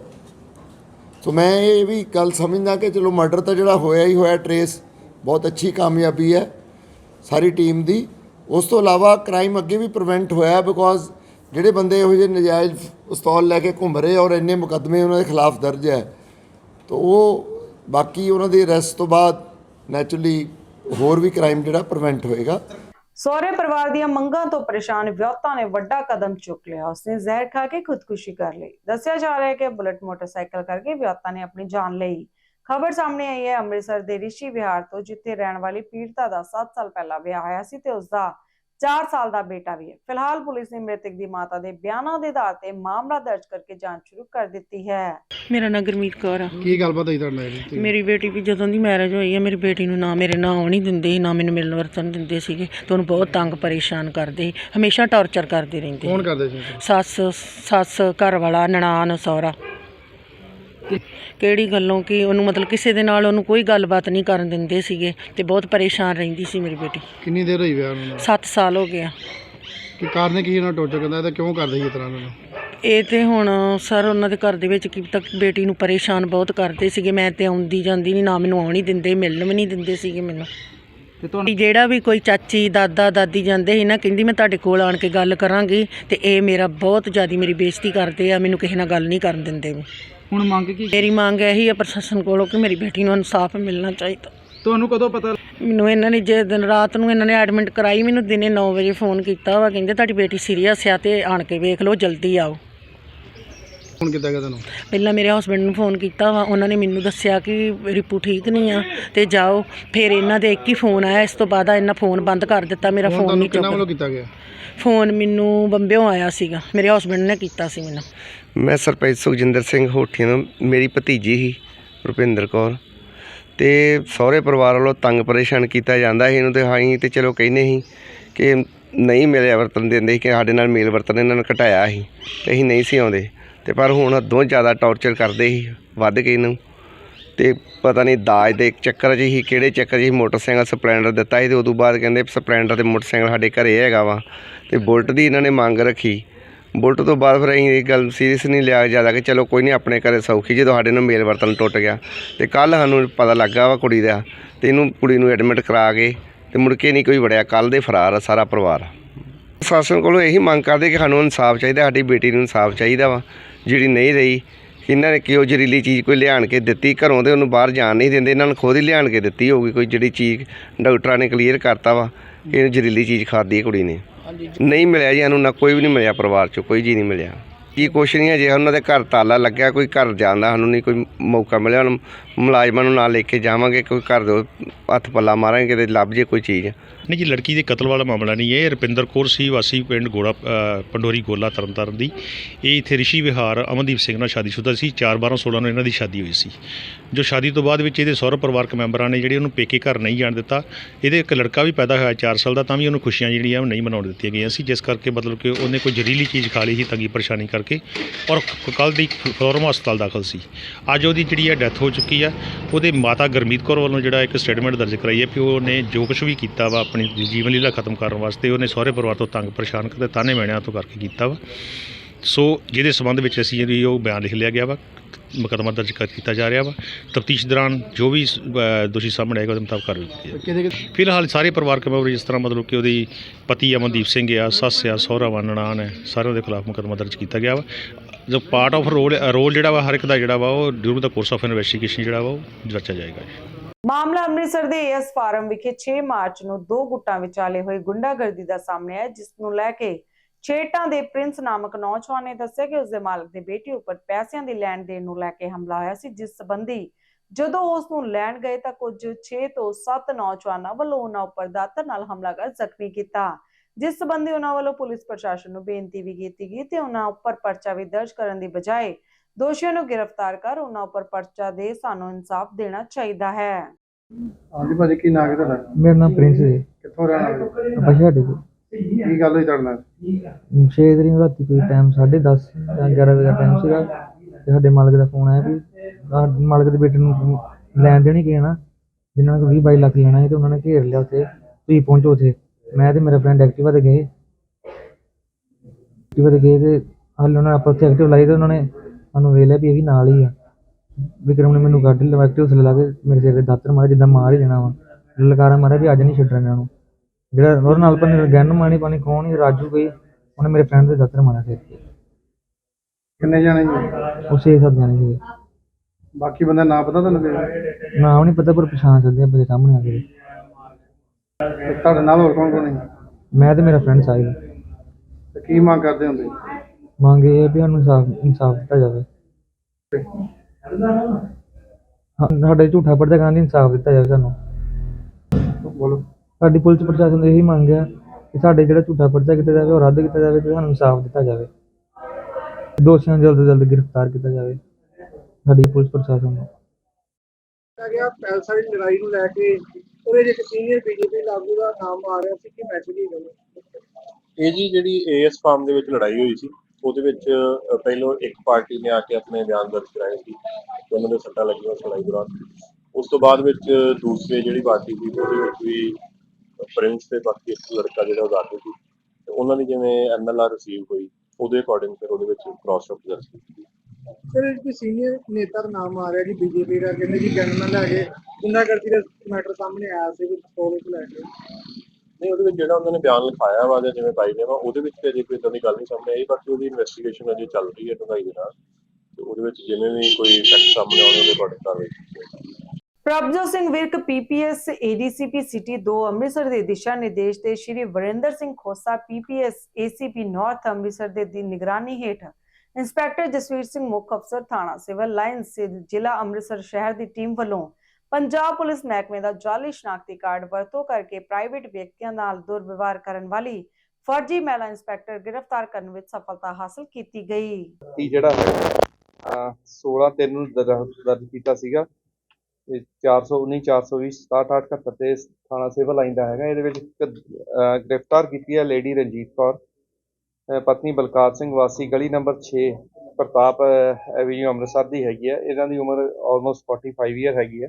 Speaker 2: ਸੋ ਮੈਂ ਇਹ ਵੀ ਗੱਲ ਸਮਝਦਾ ਕਿ ਚਲੋ ਮਰਡਰ ਤਾਂ ਜਿਹੜਾ ਹੋਇਆ ਹੀ ਹੋਇਆ ਟਰੇਸ ਬਹੁਤ ਅੱਛੀ ਕਾਮਯਾਬੀ ਹੈ ਸਾਰੀ ਟੀਮ ਦੀ। ਉਸ ਤੋਂ ਇਲਾਵਾ ਕ੍ਰਾਈਮ ਅੱਗੇ ਵੀ ਪ੍ਰੀਵੈਂਟ ਹੋਇਆ ਬਿਕੋਜ਼ ਜਿਹੜੇ ਬੰਦੇ ਇਹੋ ਜਿਹੇ ਨਜਾਇਜ਼ ਪਿਸਤੌਲ ਲੈ ਕੇ ਘੁੰਮ ਰਹੇ ਔਰ ਇੰਨੇ ਮੁਕੱਦਮੇ ਉਹਨਾਂ ਦੇ ਖਿਲਾਫ ਦਰਜ ਹੈ, ਤਾਂ ਉਹ ਬਾਕੀ ਉਹਨਾਂ ਦੀ ਅਰੈਸਟ ਤੋਂ ਬਾਅਦ ਨੈਚੁਰਲੀ ਹੋਰ ਵੀ ਕ੍ਰਾਈਮ ਜਿਹੜਾ ਪ੍ਰੀਵੈਂਟ ਹੋਏਗਾ।
Speaker 1: ਸਹੁਰੇ ਪਰਿਵਾਰ ਦੀਆਂ ਮੰਗਾਂ ਤੋਂ ਪਰੇਸ਼ਾਨ ਵਿਅਕਤਾ ਨੇ ਵੱਡਾ ਕਦਮ ਚੁੱਕ ਲਿਆ। ਉਸਨੇ ਜ਼ਹਿਰ ਖਾ ਕੇ ਖੁਦਕੁਸ਼ੀ ਕਰ ਲਈ। ਦੱਸਿਆ ਜਾ ਰਿਹਾ ਹੈ ਕਿ ਬੁਲਟ ਮੋਟਰਸਾਈਕਲ ਕਰਕੇ ਵਿਅਕਤਾ ਨੇ ਆਪਣੀ ਜਾਨ ਲਈ। ਖਬਰ ਸਾਹਮਣੇ ਆਈ ਹੈ, ਅੰਮ੍ਰਿਤਸਰ ਦੇ ਰਿਸ਼ੀ ਵਿਹਾਰ ਤੋਂ, ਜਿੱਥੇ ਰਹਿਣ ਵਾਲੀ ਪੀੜਤਾ ਦਾ 7 ਸਾਲ ਪਹਿਲਾਂ ਵਿਆਹ ਹੋਇਆ ਸੀ ਤੇ ਉਸ ਦਾ 4 ਸਾਲ ਦਾ ਬੇਟਾ ਵੀ ਹੈ। ਫਿਲਹਾਲ ਪੁਲਿਸ ਨੇ ਮ੍ਰਿਤਕ ਦੀ ਮਾਤਾ ਦੇ ਬਿਆਨਾਂ ਦੇ ਆਧਾਰ ਤੇ ਮਾਮਲਾ ਦਰਜ ਕਰਕੇ ਜਾਂਚ ਸ਼ੁਰੂ ਕਰ ਦਿੱਤੀ ਹੈ।
Speaker 3: ਮੇਰਾ ਨਾਂ ਗੁਰਮੀਤ ਕੌਰ ਆ।
Speaker 4: ਕੀ ਗੱਲਬਾਤ ਹੋਈ ਤੁਹਾਡੇ ਨਾਲ ਜੀ
Speaker 3: ਮੇਰੀ ਬੇਟੀ ਵੀ ਜਦੋਂ ਦੀ ਮੈਰਿਜ ਹੋਈ ਹੈ ਮੇਰੀ ਬੇਟੀ ਨੂੰ ਨਾ ਮੇਰੇ ਨਾਂ ਆਉਣ ਦਿੰਦੇ ਸੀ ਨਾ ਮੈਨੂੰ ਮਿਲਣ ਵਰਤਨ ਦਿੰਦੇ ਸੀਗੇ। ਤੇ ਉਹਨੂੰ ਬਹੁਤ ਤੰਗ ਪਰੇਸ਼ਾਨ ਕਰਦੇ ਸੀ। ਹਮੇਸ਼ਾ ਟੌਰਚਰ ਕਰਦੇ ਰਹਿੰਦੇ
Speaker 4: ਕੌਣ। ਕਰਦੇ ਸੀ
Speaker 3: ਸੱਸ ਸੱਸ ਘਰ ਵਾਲਾ ਨਨਾਣ ਸਹੁਰਾ। ਕਿਹੜੀ ਗੱਲੋਂ ਕਿ ਉਹਨੂੰ ਮਤਲਬ ਕਿਸੇ ਦੇ ਨਾਲ ਉਹਨੂੰ ਕੋਈ ਗੱਲਬਾਤ ਨਹੀਂ ਕਰਨ ਦਿੰਦੇ ਸੀਗੇ ਤੇ ਬਹੁਤ ਪਰੇਸ਼ਾਨ ਰਹਿੰਦੀ ਸੀ ਮੇਰੀ ਬੇਟੀ।
Speaker 4: ਕਿੰਨੀ ਦੇਰ ਹੋਈ ਵਿਆਹ ਨੂੰ?
Speaker 3: 7 ਸਾਲ ਹੋ ਗਿਆ
Speaker 4: ਕੀ ਕਾਰਨ ਕੀ ਉਹਨਾਂ ਟੋਰਚਰ ਕਰਦਾ ਤਾਂ ਕਿਉਂ ਕਰਦੇ ਸੀ ਇਸ ਤਰ੍ਹਾਂ ਉਹਨਾਂ ਨੂੰ?
Speaker 3: ਇਹ ਤੇ ਹੁਣ ਸਰ ਉਹਨਾਂ ਦੇ ਘਰ ਦੇ ਵਿੱਚ ਕੀ ਤੱਕ ਬੇਟੀ ਨੂੰ ਪਰੇਸ਼ਾਨ ਬਹੁਤ ਕਰਦੇ ਸੀਗੇ। ਮੈਂ ਤੇ ਆਉਂਦੀ ਜਾਂਦੀ ਨਹੀਂ ਨਾ ਮੈਨੂੰ ਆਉਣ ਹੀ ਦਿੰਦੇ ਮਿਲਣ ਵੀ ਨਹੀਂ ਦਿੰਦੇ ਸੀਗੇ ਮੈਨੂੰ।
Speaker 4: ਤੇ ਤੁਹਾਨੂੰ
Speaker 3: ਜਿਹੜਾ ਵੀ ਕੋਈ ਚਾਚੀ ਦਾਦਾ ਦਾਦੀ ਜਾਂਦੇ ਸੀ ਨਾ ਕਹਿੰਦੀ ਮੈਂ ਤੁਹਾਡੇ ਕੋਲ ਆਣ ਕੇ ਗੱਲ ਕਰਾਂਗੀ ਤੇ ਇਹ ਮੇਰਾ ਬਹੁਤ ਜ਼ਿਆਦਾ ਮੇਰੀ ਬੇਇੱਜ਼ਤੀ ਕਰਦੇ ਆ ਮੈਨੂੰ ਕਿਸੇ ਨਾਲ ਗੱਲ ਨਹੀਂ ਕਰਨ ਦਿੰਦੇ ਵੀ
Speaker 4: ਹੁਣ ਮੰਗ ਕੀ
Speaker 3: ਮੇਰੀ ਮੰਗ ਇਹੀ ਆ ਪ੍ਰਸ਼ਾਸਨ ਕੋਲੋਂ ਕਿ ਮੇਰੀ ਬੇਟੀ ਨੂੰ ਇਨਸਾਫ ਮਿਲਣਾ ਚਾਹੀਦਾ।
Speaker 4: ਤੁਹਾਨੂੰ ਕਦੋਂ ਪਤਾ
Speaker 3: ਮੈਨੂੰ ਇਹਨਾਂ ਨੇ ਜੇ ਦਿਨ ਰਾਤ ਨੂੰ ਇਹਨਾਂ ਨੇ ਐਡਮਿਟ ਕਰਾਈ ਮੈਨੂੰ ਦਿਨੇ 9 ਵਜੇ ਫੋਨ ਕੀਤਾ ਵਾ ਕਹਿੰਦੇ ਤੁਹਾਡੀ ਬੇਟੀ ਸੀਰੀਅਸ ਆ ਤੇ ਆਣ ਕੇ ਵੇਖ ਲਓ ਜਲਦੀ ਆਓ।
Speaker 4: ਫੋਨ ਕੀਤਾ ਗਿਆ ਤੁਹਾਨੂੰ
Speaker 3: ਪਹਿਲਾਂ ਮੇਰੇ ਹਸਬੰਡ ਨੂੰ ਫੋਨ ਕੀਤਾ ਵਾ ਉਹਨਾਂ ਨੇ ਮੈਨੂੰ ਦੱਸਿਆ ਕਿ ਰਿਪੂ ਠੀਕ ਨਹੀਂ ਆ ਤੇ ਜਾਓ। ਫਿਰ ਇਹਨਾਂ ਦੇ ਇੱਕ ਹੀ ਫੋਨ ਆਇਆ ਇਸ ਤੋਂ ਬਾਅਦ ਇਹਨਾਂ ਫੋਨ ਬੰਦ ਕਰ ਦਿੱਤਾ ਮੇਰਾ
Speaker 4: ਫੋਨ ਤੁਹਾਨੂੰ
Speaker 3: ਨਹੀਂ
Speaker 4: ਕਿੰਨਾ ਵੱਲੋਂ
Speaker 3: ਚੁੱਕਦਾ
Speaker 4: ਕੀਤਾ ਗਿਆ?
Speaker 3: ਫੋਨ ਮੈਨੂੰ ਬੰਬਿਓਂ ਆਇਆ ਸੀਗਾ ਮੇਰੇ ਹਸਬੰਡ ਨੇ ਕੀਤਾ ਸੀ ਮੈਨੂੰ।
Speaker 5: ਮੈਂ ਸਰਪੰਚ ਸੁਖਜਿੰਦਰ ਸਿੰਘ ਹੋਠੀਆਂ ਤੋਂ ਮੇਰੀ ਭਤੀਜੀ ਸੀ ਰੁਪਿੰਦਰ ਕੌਰ। ਤੇ ਸਹੁਰੇ ਪਰਿਵਾਰ ਵੱਲੋਂ ਤੰਗ ਪਰੇਸ਼ਾਨ ਕੀਤਾ ਜਾਂਦਾ ਸੀ ਇਹਨੂੰ ਤੇ ਹਾਈ ਤੇ ਚਲੋ ਕਹਿੰਦੇ ਸੀ ਕਿ ਨਹੀਂ ਮਿਲਿਆ ਵਰਤਨ ਦਿੰਦੇ ਸੀ ਕਿ ਸਾਡੇ ਨਾਲ ਮੇਲ ਵਰਤਨ ਇਹਨਾਂ ਨੇ ਘਟਾਇਆ ਸੀ ਤੇ ਅਸੀਂ ਨਹੀਂ ਸੀ ਆਉਂਦੇ। ਤੇ ਪਰ ਹੁਣ ਹੱਦੋਂ ਜ਼ਿਆਦਾ ਟੌਰਚਰ ਕਰਦੇ ਸੀ, ਵੱਧ ਕੇ ਇਹਨੂੰ। ਤੇ ਪਤਾ ਨਹੀਂ ਦਾਜ ਦੇ ਚੱਕਰ 'ਚ ਹੀ ਕਿਹੜੇ ਚੱਕਰ 'ਚ ਹੀ ਮੋਟਰਸਾਈਕਲ ਸਪਲੈਂਡਰ ਦਿੱਤਾ ਸੀ ਤੇ ਉਦੋਂ ਬਾਅਦ ਕਹਿੰਦੇ ਸਪਲੈਂਡਰ ਤੇ ਮੋਟਰਸਾਈਕਲ ਸਾਡੇ ਘਰੇ ਹੈਗਾ ਵਾ। ਤੇ ਬੁਲਟ ਦੀ ਇਹਨਾਂ ਨੇ ਮੰਗ ਰੱਖੀ। ਬੁਲਟ ਤੋਂ ਬਾਅਦ ਫਿਰ ਅਸੀਂ ਇਹ ਗੱਲ ਸੀਰੀਅਸ ਨਹੀਂ ਲਿਆ ਜ਼ਿਆਦਾ ਕਿ ਚਲੋ ਕੋਈ ਨਹੀਂ, ਆਪਣੇ ਘਰੇ ਸੌਖੀ ਜਦੋਂ ਸਾਡੇ ਨਾਲ ਮੇਲ ਵਰਤਨ ਟੁੱਟ ਗਿਆ। ਤੇ ਕੱਲ ਸਾਨੂੰ ਪਤਾ ਲੱਗਾ ਵਾ ਕੁੜੀ ਦਾ ਤੇ ਇਹਨੂੰ ਕੁੜੀ ਨੂੰ ਐਡਮਿਟ ਕਰਾ ਕੇ ਤੇ ਮੁੜ ਕੇ ਨਹੀਂ ਕੋਈ ਵੜਿਆ। ਕੱਲ ਦੇ ਫਰਾਰ ਆ ਸਾਰਾ ਪਰਿਵਾਰ। ਪ੍ਰਸ਼ਾਸਨ ਕੋਲੋਂ ਇਹੀ ਮੰਗ ਕਰਦੇ ਕਿ ਸਾਨੂੰ ਇਨਸਾਫ ਚਾਹੀਦਾ ਸਾਡੀ ਬੇਟੀ ਨੂੰ ਇਨਸਾਫ ਚਾਹੀਦਾ ਵਾ ਜਿਹੜੀ ਨਹੀਂ ਰਹੀ ਇਹਨਾਂ ਨੇ ਕਿਉਂ ਜ਼ਹਿਰੀਲੀ ਚੀਜ਼ ਕੋਈ ਲਿਆਣ ਕੇ ਦਿੱਤੀ ਘਰੋਂ ਤੇ ਉਹਨੂੰ ਬਾਹਰ ਜਾਣ ਨਹੀਂ ਦਿੰਦੇ ਇਹਨਾਂ ਨੂੰ ਖੁਦ ਹੀ ਲਿਆਣ ਕੇ ਦਿੱਤੀ ਹੋਊਗੀ ਕੋਈ ਜਿਹੜੀ ਚੀਜ਼ ਡਾਕਟਰਾਂ ਨੇ ਕਲੀਅਰ ਕਰਤਾ ਵਾ ਕਿ ਇਹਨੂੰ ਜ਼ਹਿਰੀਲੀ ਚੀਜ਼ ਖਾਦੀ ਹੈ ਕੁੜੀ ਨੇ। ਨਹੀਂ ਮਿਲਿਆ ਜੀ ਸਾਨੂੰ ਨਾ ਕੋਈ ਵੀ ਨਹੀਂ ਮਿਲਿਆ ਪਰਿਵਾਰ ਚੋਂ ਕੋਈ ਜੀ ਨਹੀਂ ਮਿਲਿਆ। ਕੀ ਕੁਛ ਨਹੀਂ ਹੈ ਜੇ ਉਹਨਾਂ ਦੇ ਘਰ ਤਾਲਾ ਲੱਗਿਆ ਕੋਈ ਘਰ ਜਾਂਦਾ ਸਾਨੂੰ ਨਹੀਂ ਕੋਈ ਮੌਕਾ ਮਿਲਿਆ ਹੁਣ ਮੁਲਾਜ਼ਮਾਂ ਨੂੰ ਨਾਲ ਲੈ ਕੇ ਜਾਵਾਂਗੇ ਕੋਈ ਘਰ ਦੇ ਹੱਥ ਪੱਲਾ ਮਾਰਾਂਗੇ ਕਿਤੇ ਲੱਭ ਜੇ ਕੋਈ ਚੀਜ਼।
Speaker 6: ਨਹੀਂ ਜੀ ਲੜਕੀ ਦੇ ਕਤਲ ਵਾਲਾ ਮਾਮਲਾ ਨਹੀਂ, ਇਹ ਰੁਪਿੰਦਰ ਕੌਰ ਸੀ, ਵਾਸੀ ਪਿੰਡ ਗੋੜਾ ਪੰਡੋਰੀ ਗੋਲਾ ਤਰਨਤਾਰਨ ਦੀ। ਇਹ ਇੱਥੇ ਰਿਸ਼ੀ ਵਿਹਾਰ ਅਮਨਦੀਪ ਸਿੰਘ ਨਾਲ ਸ਼ਾਦੀशुदा ਸੀ 4 12 16 ਨੂੰ ਇਹਨਾਂ ਦੀ ਸ਼ਾਦੀ ਹੋਈ ਸੀ। ਜੋ ਸ਼ਾਦੀ ਤੋਂ ਬਾਅਦ ਵਿੱਚ ਇਹਦੇ ਸਹੁਰੇ ਪਰਿਵਾਰਕ ਮੈਂਬਰਾਂ ਨੇ ਜਿਹੜੇ ਉਹਨੂੰ ਪੇਕੇ ਘਰ ਨਹੀਂ ਜਾਣ ਦਿੱਤਾ, ਇਹਦੇ ਇੱਕ ਲੜਕਾ ਵੀ ਪੈਦਾ ਹੋਇਆ 4 ਸਾਲ ਦਾ, ਤਾਂ ਵੀ ਉਹਨੂੰ ਖੁਸ਼ੀਆਂ ਜਿਹੜੀਆਂ ਉਹ ਨਹੀਂ ਮਨਾਉਣ ਦਿੱਤੀਆਂ ਗਈਆਂ ਸੀ, ਜਿਸ ਕਰਕੇ ਮਤਲਬ ਕਿ ਉਹਨੇ ਕੋਈ ਜ਼ਹਿਰੀਲੀ ਚੀਜ਼ ਖਾ ਲਈ ਸੀ, ਤੰਗੀ ਪਰੇਸ਼ਾਨੀ ਕਰਕੇ, ਔਰ ਕੱਲ ਦੀ ਫਲੋਰਮਾ ਹਸਪਤਾਲ ਦਾਖਲ ਸੀ। ਅੱਜ ਉਹਦੀ ਜਿਹੜੀ ਹੈ ਡੈਥ ਹੋ ਚੁੱਕੀ ਆ, ਉਹਦੇ ਮਾਤਾ ਗਰਮੀਤ ਕੌਰ ਵੱਲੋਂ ਜਿਹੜਾ ਇੱਕ ਸਟੇਟਮੈਂਟ ਦਰਜ ਕਰਾਈ ਹੈ ਕਿ ਉਹਨੇ ਜੋ ਕੁਝ ਵੀ ਕੀਤਾ ਵਾ, ਆਪਣੇ ਜੀਵਨ ਲੀਲਾ ਖਤਮ ਕਰਨ ਵਾਸਤੇ ਉਹਨੇ ਸਹੁਰੇ ਪਰਿਵਾਰ ਤੋਂ ਤੰਗ ਪਰੇਸ਼ਾਨ ਕਰਦੇ ਤਾਨੇ ਮੈਣਿਆਂ ਤੋਂ ਕਰਕੇ ਕੀਤਾ ਵਾ। ਸੋ ਜਿਹਦੇ ਸੰਬੰਧ ਵਿੱਚ ਅਸੀਂ ਜਿਹੜੀ ਉਹ ਬਿਆਨ ਲਿਖ ਲਿਆ ਗਿਆ ਵਾ ਮੁਕੱਦਮਾ ਦਰਜ ਕੀਤਾ ਜਾ ਰਿਹਾ ਵਾ। ਤਫਤੀਸ਼ ਦੌਰਾਨ ਜੋ ਵੀ ਦੋਸ਼ੀ ਸਾਹਮਣੇ ਆਏਗਾ ਉਹਦੇ ਮੁਤਾਬਕ ਕਾਰਵਾਈ ਕੀਤੀ ਜਾਏਗੀ। ਫਿਲਹਾਲ ਸਾਰੇ ਪਰਿਵਾਰਕ ਮੈਂਬਰ ਜਿਸ ਤਰ੍ਹਾਂ ਮਤਲਬ ਕਿ ਉਹਦੀ ਪਤੀ ਅਮਨਦੀਪ ਸਿੰਘ ਆ ਸੱਸ ਆ ਸਹੁਰਾ ਵਾ ਨਨਾਣ ਹੈ ਸਾਰਿਆਂ ਦੇ ਖਿਲਾਫ ਮੁਕੱਦਮਾ ਦਰਜ ਕੀਤਾ ਗਿਆ ਵਾ। ਜੋ ਪਾਰਟ ਆਫ ਰੋਲ ਰੋਲ ਜਿਹੜਾ ਵਾ ਹਰ ਇੱਕ ਦਾ ਜਿਹੜਾ ਵਾ ਉਹ ਡਿਊਰਿੰਗ ਦਾ ਕੋਰਸ ਆਫ ਇਨਵੈਸਟੀਗੇਸ਼ਨ ਜਿਹੜਾ ਵਾ ਉਹ ਜਾਂਚਿਆ ਜਾਏਗਾ ਜੀ।
Speaker 1: ਮਾਮਲਾ ਅੰਮ੍ਰਿਤਸਰ ਦੇ ਏਐਸ ਫਾਰਮ ਵਿਖੇ 6 ਮਾਰਚ ਨੂੰ ਦੋ ਗੁੱਟਾਂ ਵਿਚਾਲੇ ਹੋਈ ਗੁੰਡਾਗਰਦੀ ਦਾ ਸਾਹਮਣੇ ਆਇਆ, ਜਿਸ ਨੂੰ ਲੈ ਕੇ ਛੇਟਾਂ ਦੇ ਪ੍ਰਿੰਸ ਨਾਮਕ ਨੌਜਵਾਨ ਨੇ ਦੱਸਿਆ ਕਿ ਉਸਦੇ ਮਾਲਕ ਦੀ ਬੇਟੀ ਉੱਪਰ ਪੈਸਿਆਂ ਦੀ ਲੈਣ ਦੇਣ ਨੂੰ ਲੈ ਕੇ ਹਮਲਾ ਹੋਇਆ ਸੀ, ਜਿਸ ਸੰਬੰਧੀ ਜਦੋਂ ਉਸ ਨੂੰ ਲੈਣ ਗਏ ਤਾਂ ਕੁਝ 6 ਤੋਂ 7 ਨੌਜਵਾਨਾਂ ਵੱਲੋਂ ਉਹਨਾਂ ਉੱਪਰ ਦਾਤਰ ਨਾਲ ਹਮਲਾ ਕਰ ਜ਼ਖਮੀ ਕੀਤਾ। ਜਿਸ ਸੰਬੰਧੀ ਉਹਨਾਂ ਵੱਲੋਂ ਪੁਲਿਸ ਪ੍ਰਸ਼ਾਸਨ ਨੂੰ ਬੇਨਤੀ ਵੀ ਕੀਤੀ ਗਈ ਤੇ ਉਹਨਾਂ ਉੱਪਰ ਪਰਚਾ ਵੀ ਦਰਜ ਕਰਨ ਦੀ ਬਜਾਏ ਦੋਸ਼ੀਆਂ ਨੂੰ ਗ੍ਰਿਫਤਾਰ ਕਰ ਉਹਨਾਂ ਉੱਪਰ ਪਰਚਾ ਦੇ ਸਾਨੂੰ ਇਨਸਾਫ ਦੇਣਾ ਚਾਹੀਦਾ ਹੈ।
Speaker 4: ਹਾਂਜੀ ਭਾਜੀ ਕੀ ਨਾਂ ਹੈ ਤੁਹਾਡਾ?
Speaker 7: ਮੇਰਾ ਨਾਮ ਪ੍ਰਿੰਸ ਹੈ
Speaker 4: ਕਿੱਥੋਂ ਰਹਿਣ
Speaker 7: ਸਾਡੇ ਕੋਲ
Speaker 4: ਕੀ ਗੱਲ ਹੋਈ ਤੁਹਾਡੇ ਨਾਲ?
Speaker 7: 6 ਤਰੀਕ ਨੂੰ ਰਾਤੀ ਕੋਈ ਟਾਈਮ 10:30 ਜਾਂ 11 ਵਜੇ ਦਾ ਟਾਈਮ ਸੀਗਾ ਤੇ ਸਾਡੇ ਮਾਲਕ ਦਾ ਫੋਨ ਆਇਆ ਵੀ ਆਹ ਮਾਲਕ ਦੇ ਬੇਟੇ ਨੂੰ ਲੈਣ ਦੇਣੀ ਗਏ ਨਾ? ਜਿਨ੍ਹਾਂ ਨੇ 20 22 ਲੱਖ ਲੈਣਾ ਸੀ ਤੇ ਉਹਨਾਂ ਨੇ ਘੇਰ ਲਿਆ ਉੱਥੇ ਤੁਸੀਂ ਪਹੁੰਚੋ ਉੱਥੇ। ਮੈਂ ਤੇ ਮੇਰਾ ਫਰੈਂਡ ਐਕਟਿਵਾ ਤੇ ਗਏ। ਐਕਟਿਵਾ ਤੇ ਗਏ ਤੇ ਹਾਲੇ ਉਹਨਾਂ ਨੇ ਆਪਾਂ ਉੱਥੇ ਐਕਟਿਵ ਲਾਈ ਤੇ ਉਹਨਾਂ ਨੇ ਸਾਨੂੰ ਵੇਖ ਲਿਆ ਵੀ ਇਹ ਵੀ ਨਾਲ ਹੀ ਆ। ਵਿਕਰਮ ਨੇ ਮੈਨੂੰ ਗੱਡ ਲਿਆ ਥੱਲੇ ਲਾ ਕੇ ਮੇਰੇ ਸਿਰ ਤੇ ਦਾਤਰ ਮਾਰਿਆ ਜਿੱਦਾਂ ਮਾਰ ਹੀ ਦੇਣਾ ਵਾ। ਲਲਕਾਰਾ ਮਾਰਿਆ ਵੀ ਅੱਜ ਨਹੀਂ ਛੱਡਣਾ ਇਹਨਾਂ ਨੂੰ। ਜਿਹੜਾ ਉਹਦੇ ਨਾਲ ਪੰਨੇ ਗਨ ਮਾਣੀ ਪਾਣੀ ਕੌਣ ਸੀ ਰਾਜੂ ਕੋਈ ਉਹਨੇ ਮੇਰੇ ਫਰੈਂਡ ਦੇ ਦਾਤਰ ਮਾਰਿਆ ਸਿਰ ਤੇ।
Speaker 4: ਕਿੰਨੇ ਜਾਣੇ ਜੀ
Speaker 7: ਉਹ ਛੇ ਸੱਤ ਜਾਣੇ ਸੀਗੇ।
Speaker 4: ਬਾਕੀ ਬੰਦਾ ਨਾ ਪਤਾ ਤੁਹਾਨੂੰ ਕਿਸੇ
Speaker 7: ਨਾਮ ਨਹੀਂ ਪਤਾ ਪਰ ਪਛਾਣ ਸਕਦੇ ਆ ਮੇਰੇ ਸਾਹਮਣੇ ਆ ਕੇ।
Speaker 4: ਤੁਹਾਡੇ ਨਾਲ ਹੋਰ ਕੌਣ ਕੌਣ ਹੈ
Speaker 7: ਮੈਂ ਤੇ ਮੇਰਾ ਫਰੈਂਡ ਸਾਹਿਲ।
Speaker 4: ਤੇ ਕੀ ਮੰਗ ਕਰਦੇ ਹੁੰਦੇ?
Speaker 7: ਮੰਗ ਇਹ ਹੈ ਵੀ ਸਾਨੂੰ ਇਨਸਾਫ ਇਨਸਾਫ ਦਿੱਤਾ ਜਾਵੇ। ਸਾਡੇ ਝੂਠਾ ਪਰਦਾ ਕਰਨ ਦੀ ਇਨਸਾਫ ਦਿੱਤਾ ਜਾਵੇ ਸਾਨੂੰ।
Speaker 4: ਬੋਲੋ।
Speaker 7: ਸਾਡੀ ਪੁਲਿਸ ਪ੍ਰਸ਼ਾਸਨ ਤੋਂ ਇਹੀ ਮੰਗ ਹੈ ਕਿ ਸਾਡੇ ਜਿਹੜਾ ਝੂਠਾ ਪਰਚਾ ਕੀਤਾ ਜਾਵੇ ਉਹ ਰੱਦ ਕੀਤਾ ਜਾਵੇ ਤੇ ਸਾਨੂੰ ਇਨਸਾਫ ਦਿੱਤਾ ਜਾਵੇ। ਦੋਸ਼ੀਆਂ ਨੂੰ ਜਲਦ ਤੋਂ ਜਲਦ ਗ੍ਰਿਫਤਾਰ ਕੀਤਾ ਜਾਵੇ ਸਾਡੀ ਪੁਲਿਸ ਪ੍ਰਸ਼ਾਸਨ ਨੂੰ।
Speaker 4: ਗਿਆ ਪੈਲਸਾ ਦੀ ਲੜਾਈ ਨੂੰ ਲੈ ਕੇ ਉਹਦੇ ਵਿੱਚ ਸੀਨੀਅਰ ਬੀਜੇਪੀ ਲਾਗੂ ਦਾ ਨਾਮ ਆ ਰਿਹਾ ਸੀ ਕਿ ਮੈਸੇਜ ਹੀ ਗੱਲ
Speaker 8: ਇਹ ਜੀ ਜਿਹੜੀ ਏਐਸ ਫਾਰਮ ਦੇ ਵਿੱਚ ਲੜਾਈ ਹੋਈ ਸੀ ਉਹਦੇ ਵਿੱਚ ਅ, ਪਹਿਲੋਂ ਇੱਕ ਪਾਰਟੀ ਨੇ ਆ ਕੇ ਆਪਣੇ ਬਿਆਨ ਦਰਜ ਕਰਾਏ ਸੀ ਕਿ ਉਹਨਾਂ ਦੇ ਸੱਟਾਂ ਲੱਗੀਆਂ ਉਸ ਲੜਾਈ ਦੌਰਾਨ। ਉਸ ਤੋਂ ਬਾਅਦ ਵਿੱਚ ਦੂਸਰੇ ਜਿਹੜੀ ਪਾਰਟੀ ਸੀ ਉਹਦੇ ਵਿੱਚ ਵੀ ਪ੍ਰਿੰਸ ਤੇ ਬਾਕੀ ਇੱਕ ਲੜਕਾ ਜਿਹੜਾ ਉਹ ਦਾਖਲ ਸੀ। ਤੇ ਉਹਨਾਂ ਦੀ ਜਿਵੇਂ ਐਮਐਲਆਰ ਰਿਸੀਵ ਹੋਈ ਉਹਦੇ ਅਕੋਰਡਿੰਗ ਫਿਰ ਉਹਦੇ ਵਿੱਚ ਕ੍ਰਾਸ ਆਊਟ ਦਰਜ ਕੀਤੀ
Speaker 4: ਸਰ ਇੱਕ ਸੀਨੀਅਰ ਨੇਤਾ ਦਾ ਨਾਮ ਆ ਰਿਹਾ ਜੀ ਬੀਜੇਪੀ ਦਾ। ਕਹਿੰਦੇ ਜੀ ਗਨਮੈਨ ਲੈ ਕੇ ਗੁੰਡਾਗਰਦੀ ਦਾ ਮੈਟਰ ਸਾਹਮਣੇ ਆਇਆ ਸੀ ਕਿ ਪਿਸਤੌਲ ਵਿੱਚ ਲੈ ਕੇ।
Speaker 8: ਨਹੀਂ, ਉਹਦੇ ਵਿੱਚ ਜਿਹੜਾ ਉਹਨਾਂ ਨੇ ਬਿਆਨ ਲਿਖਾਇਆ ਵਾ ਜਾਂ ਜਿਵੇਂ ਬਾਈ ਨੇ ਵਾ, ਉਹਦੇ ਵਿੱਚ ਤੇ ਅਜੇ ਕੋਈ ਇਦਾਂ ਦੀ ਗੱਲ ਨਹੀਂ ਸਾਹਮਣੇ ਆਈ, ਬਾਕੀ ਉਹਦੀ ਇਨਵੈਸਟੀਗੇਸ਼ਨ ਅਜੇ ਚੱਲ ਰਹੀ ਹੈ ਡੂੰਘਾਈ ਦੇ ਨਾਲ। ਤੇ ਉਹਦੇ ਵਿੱਚ ਜਿਵੇਂ ਵੀ ਕੋਈ ਫੈਕਟ ਸਾਹਮਣੇ ਆਉਣਗੇ ਉਹਦੇ ਅਕੋਰਡਿੰਗ ਕਾਰਵਾਈ
Speaker 1: Prabhjot Singh Virk PPS ADCP city 2 Amritsar ਦੇ ਦਿਸ਼ਾ ਨਿਰਦੇਸ਼ ਤੇ Shri Varinder Singh Khosa PPS ACP north Amritsar ਦੇ ਦੀ ਨਿਗਰਾਨੀ ਹੇਠ ਇੰਸਪੈਕਟਰ ਜਸਵੀਰ ਸਿੰਘ ਮੁੱਖ ਅਫਸਰ, ਥਾਣਾ ਸਿਵਲ ਲਾਈਨਸ ਜ਼ਿਲ੍ਹਾ ਅੰਮ੍ਰਿਤਸਰ ਸ਼ਹਿਰ ਦੀ ਟੀਮ ਵੱਲੋਂ ਪੰਜਾਬ ਪੁਲਿਸ ਮਹਿਕਮੇ ਦਾ ਜਾਲੀ ਸ਼ਨਾਖਤੀ ਕਾਰਡ ਵਰਤੋਂ ਕਰਕੇ ਪ੍ਰਾਈਵੇਟ ਵਿਅਕਤੀਆਂ ਨਾਲ ਦੁਰਵਿਵਹਾਰ ਕਰਨ ਵਾਲੀ ਫਰਜ਼ੀ ਮਹਿਲਾ ਇੰਸਪੈਕਟਰ ਗ੍ਰਿਫਤਾਰ ਕਰਨ ਵਿੱਚ ਸਫਲਤਾ ਹਾਸਲ ਕੀਤੀ ਗਈ।
Speaker 9: ਜਿਹੜਾ ਹੈ 16 ਤਿੰਨ ਨੂੰ ਦਰਜ ਕੀਤਾ ਸੀਗਾ। ਤੇ 419 420 6778 ਤੇ ਥਾਣਾ ਸਿਵਲ ਲਾਈਨ ਦਾ ਹੈਗਾ। ਇਹਦੇ ਵਿੱਚ ਇੱਕ, ਗ੍ਰਿਫਤਾਰ ਕੀਤੀ ਹੈ ਲੇਡੀ ਰਣਜੀਤ ਕੌਰ ਪਤਨੀ ਬਲਕਾਰ ਸਿੰਘ ਵਾਸੀ ਗਲੀ ਨੰਬਰ 6 ਪ੍ਰਤਾਪ ਐਵੀਨਿਊ ਅੰਮ੍ਰਿਤਸਰ ਦੀ ਹੈਗੀ ਹੈ। ਇਹਨਾਂ ਦੀ ਉਮਰ ਆਲਮੋਸਟ 45 ਇਅਰ ਹੈਗੀ ਹੈ।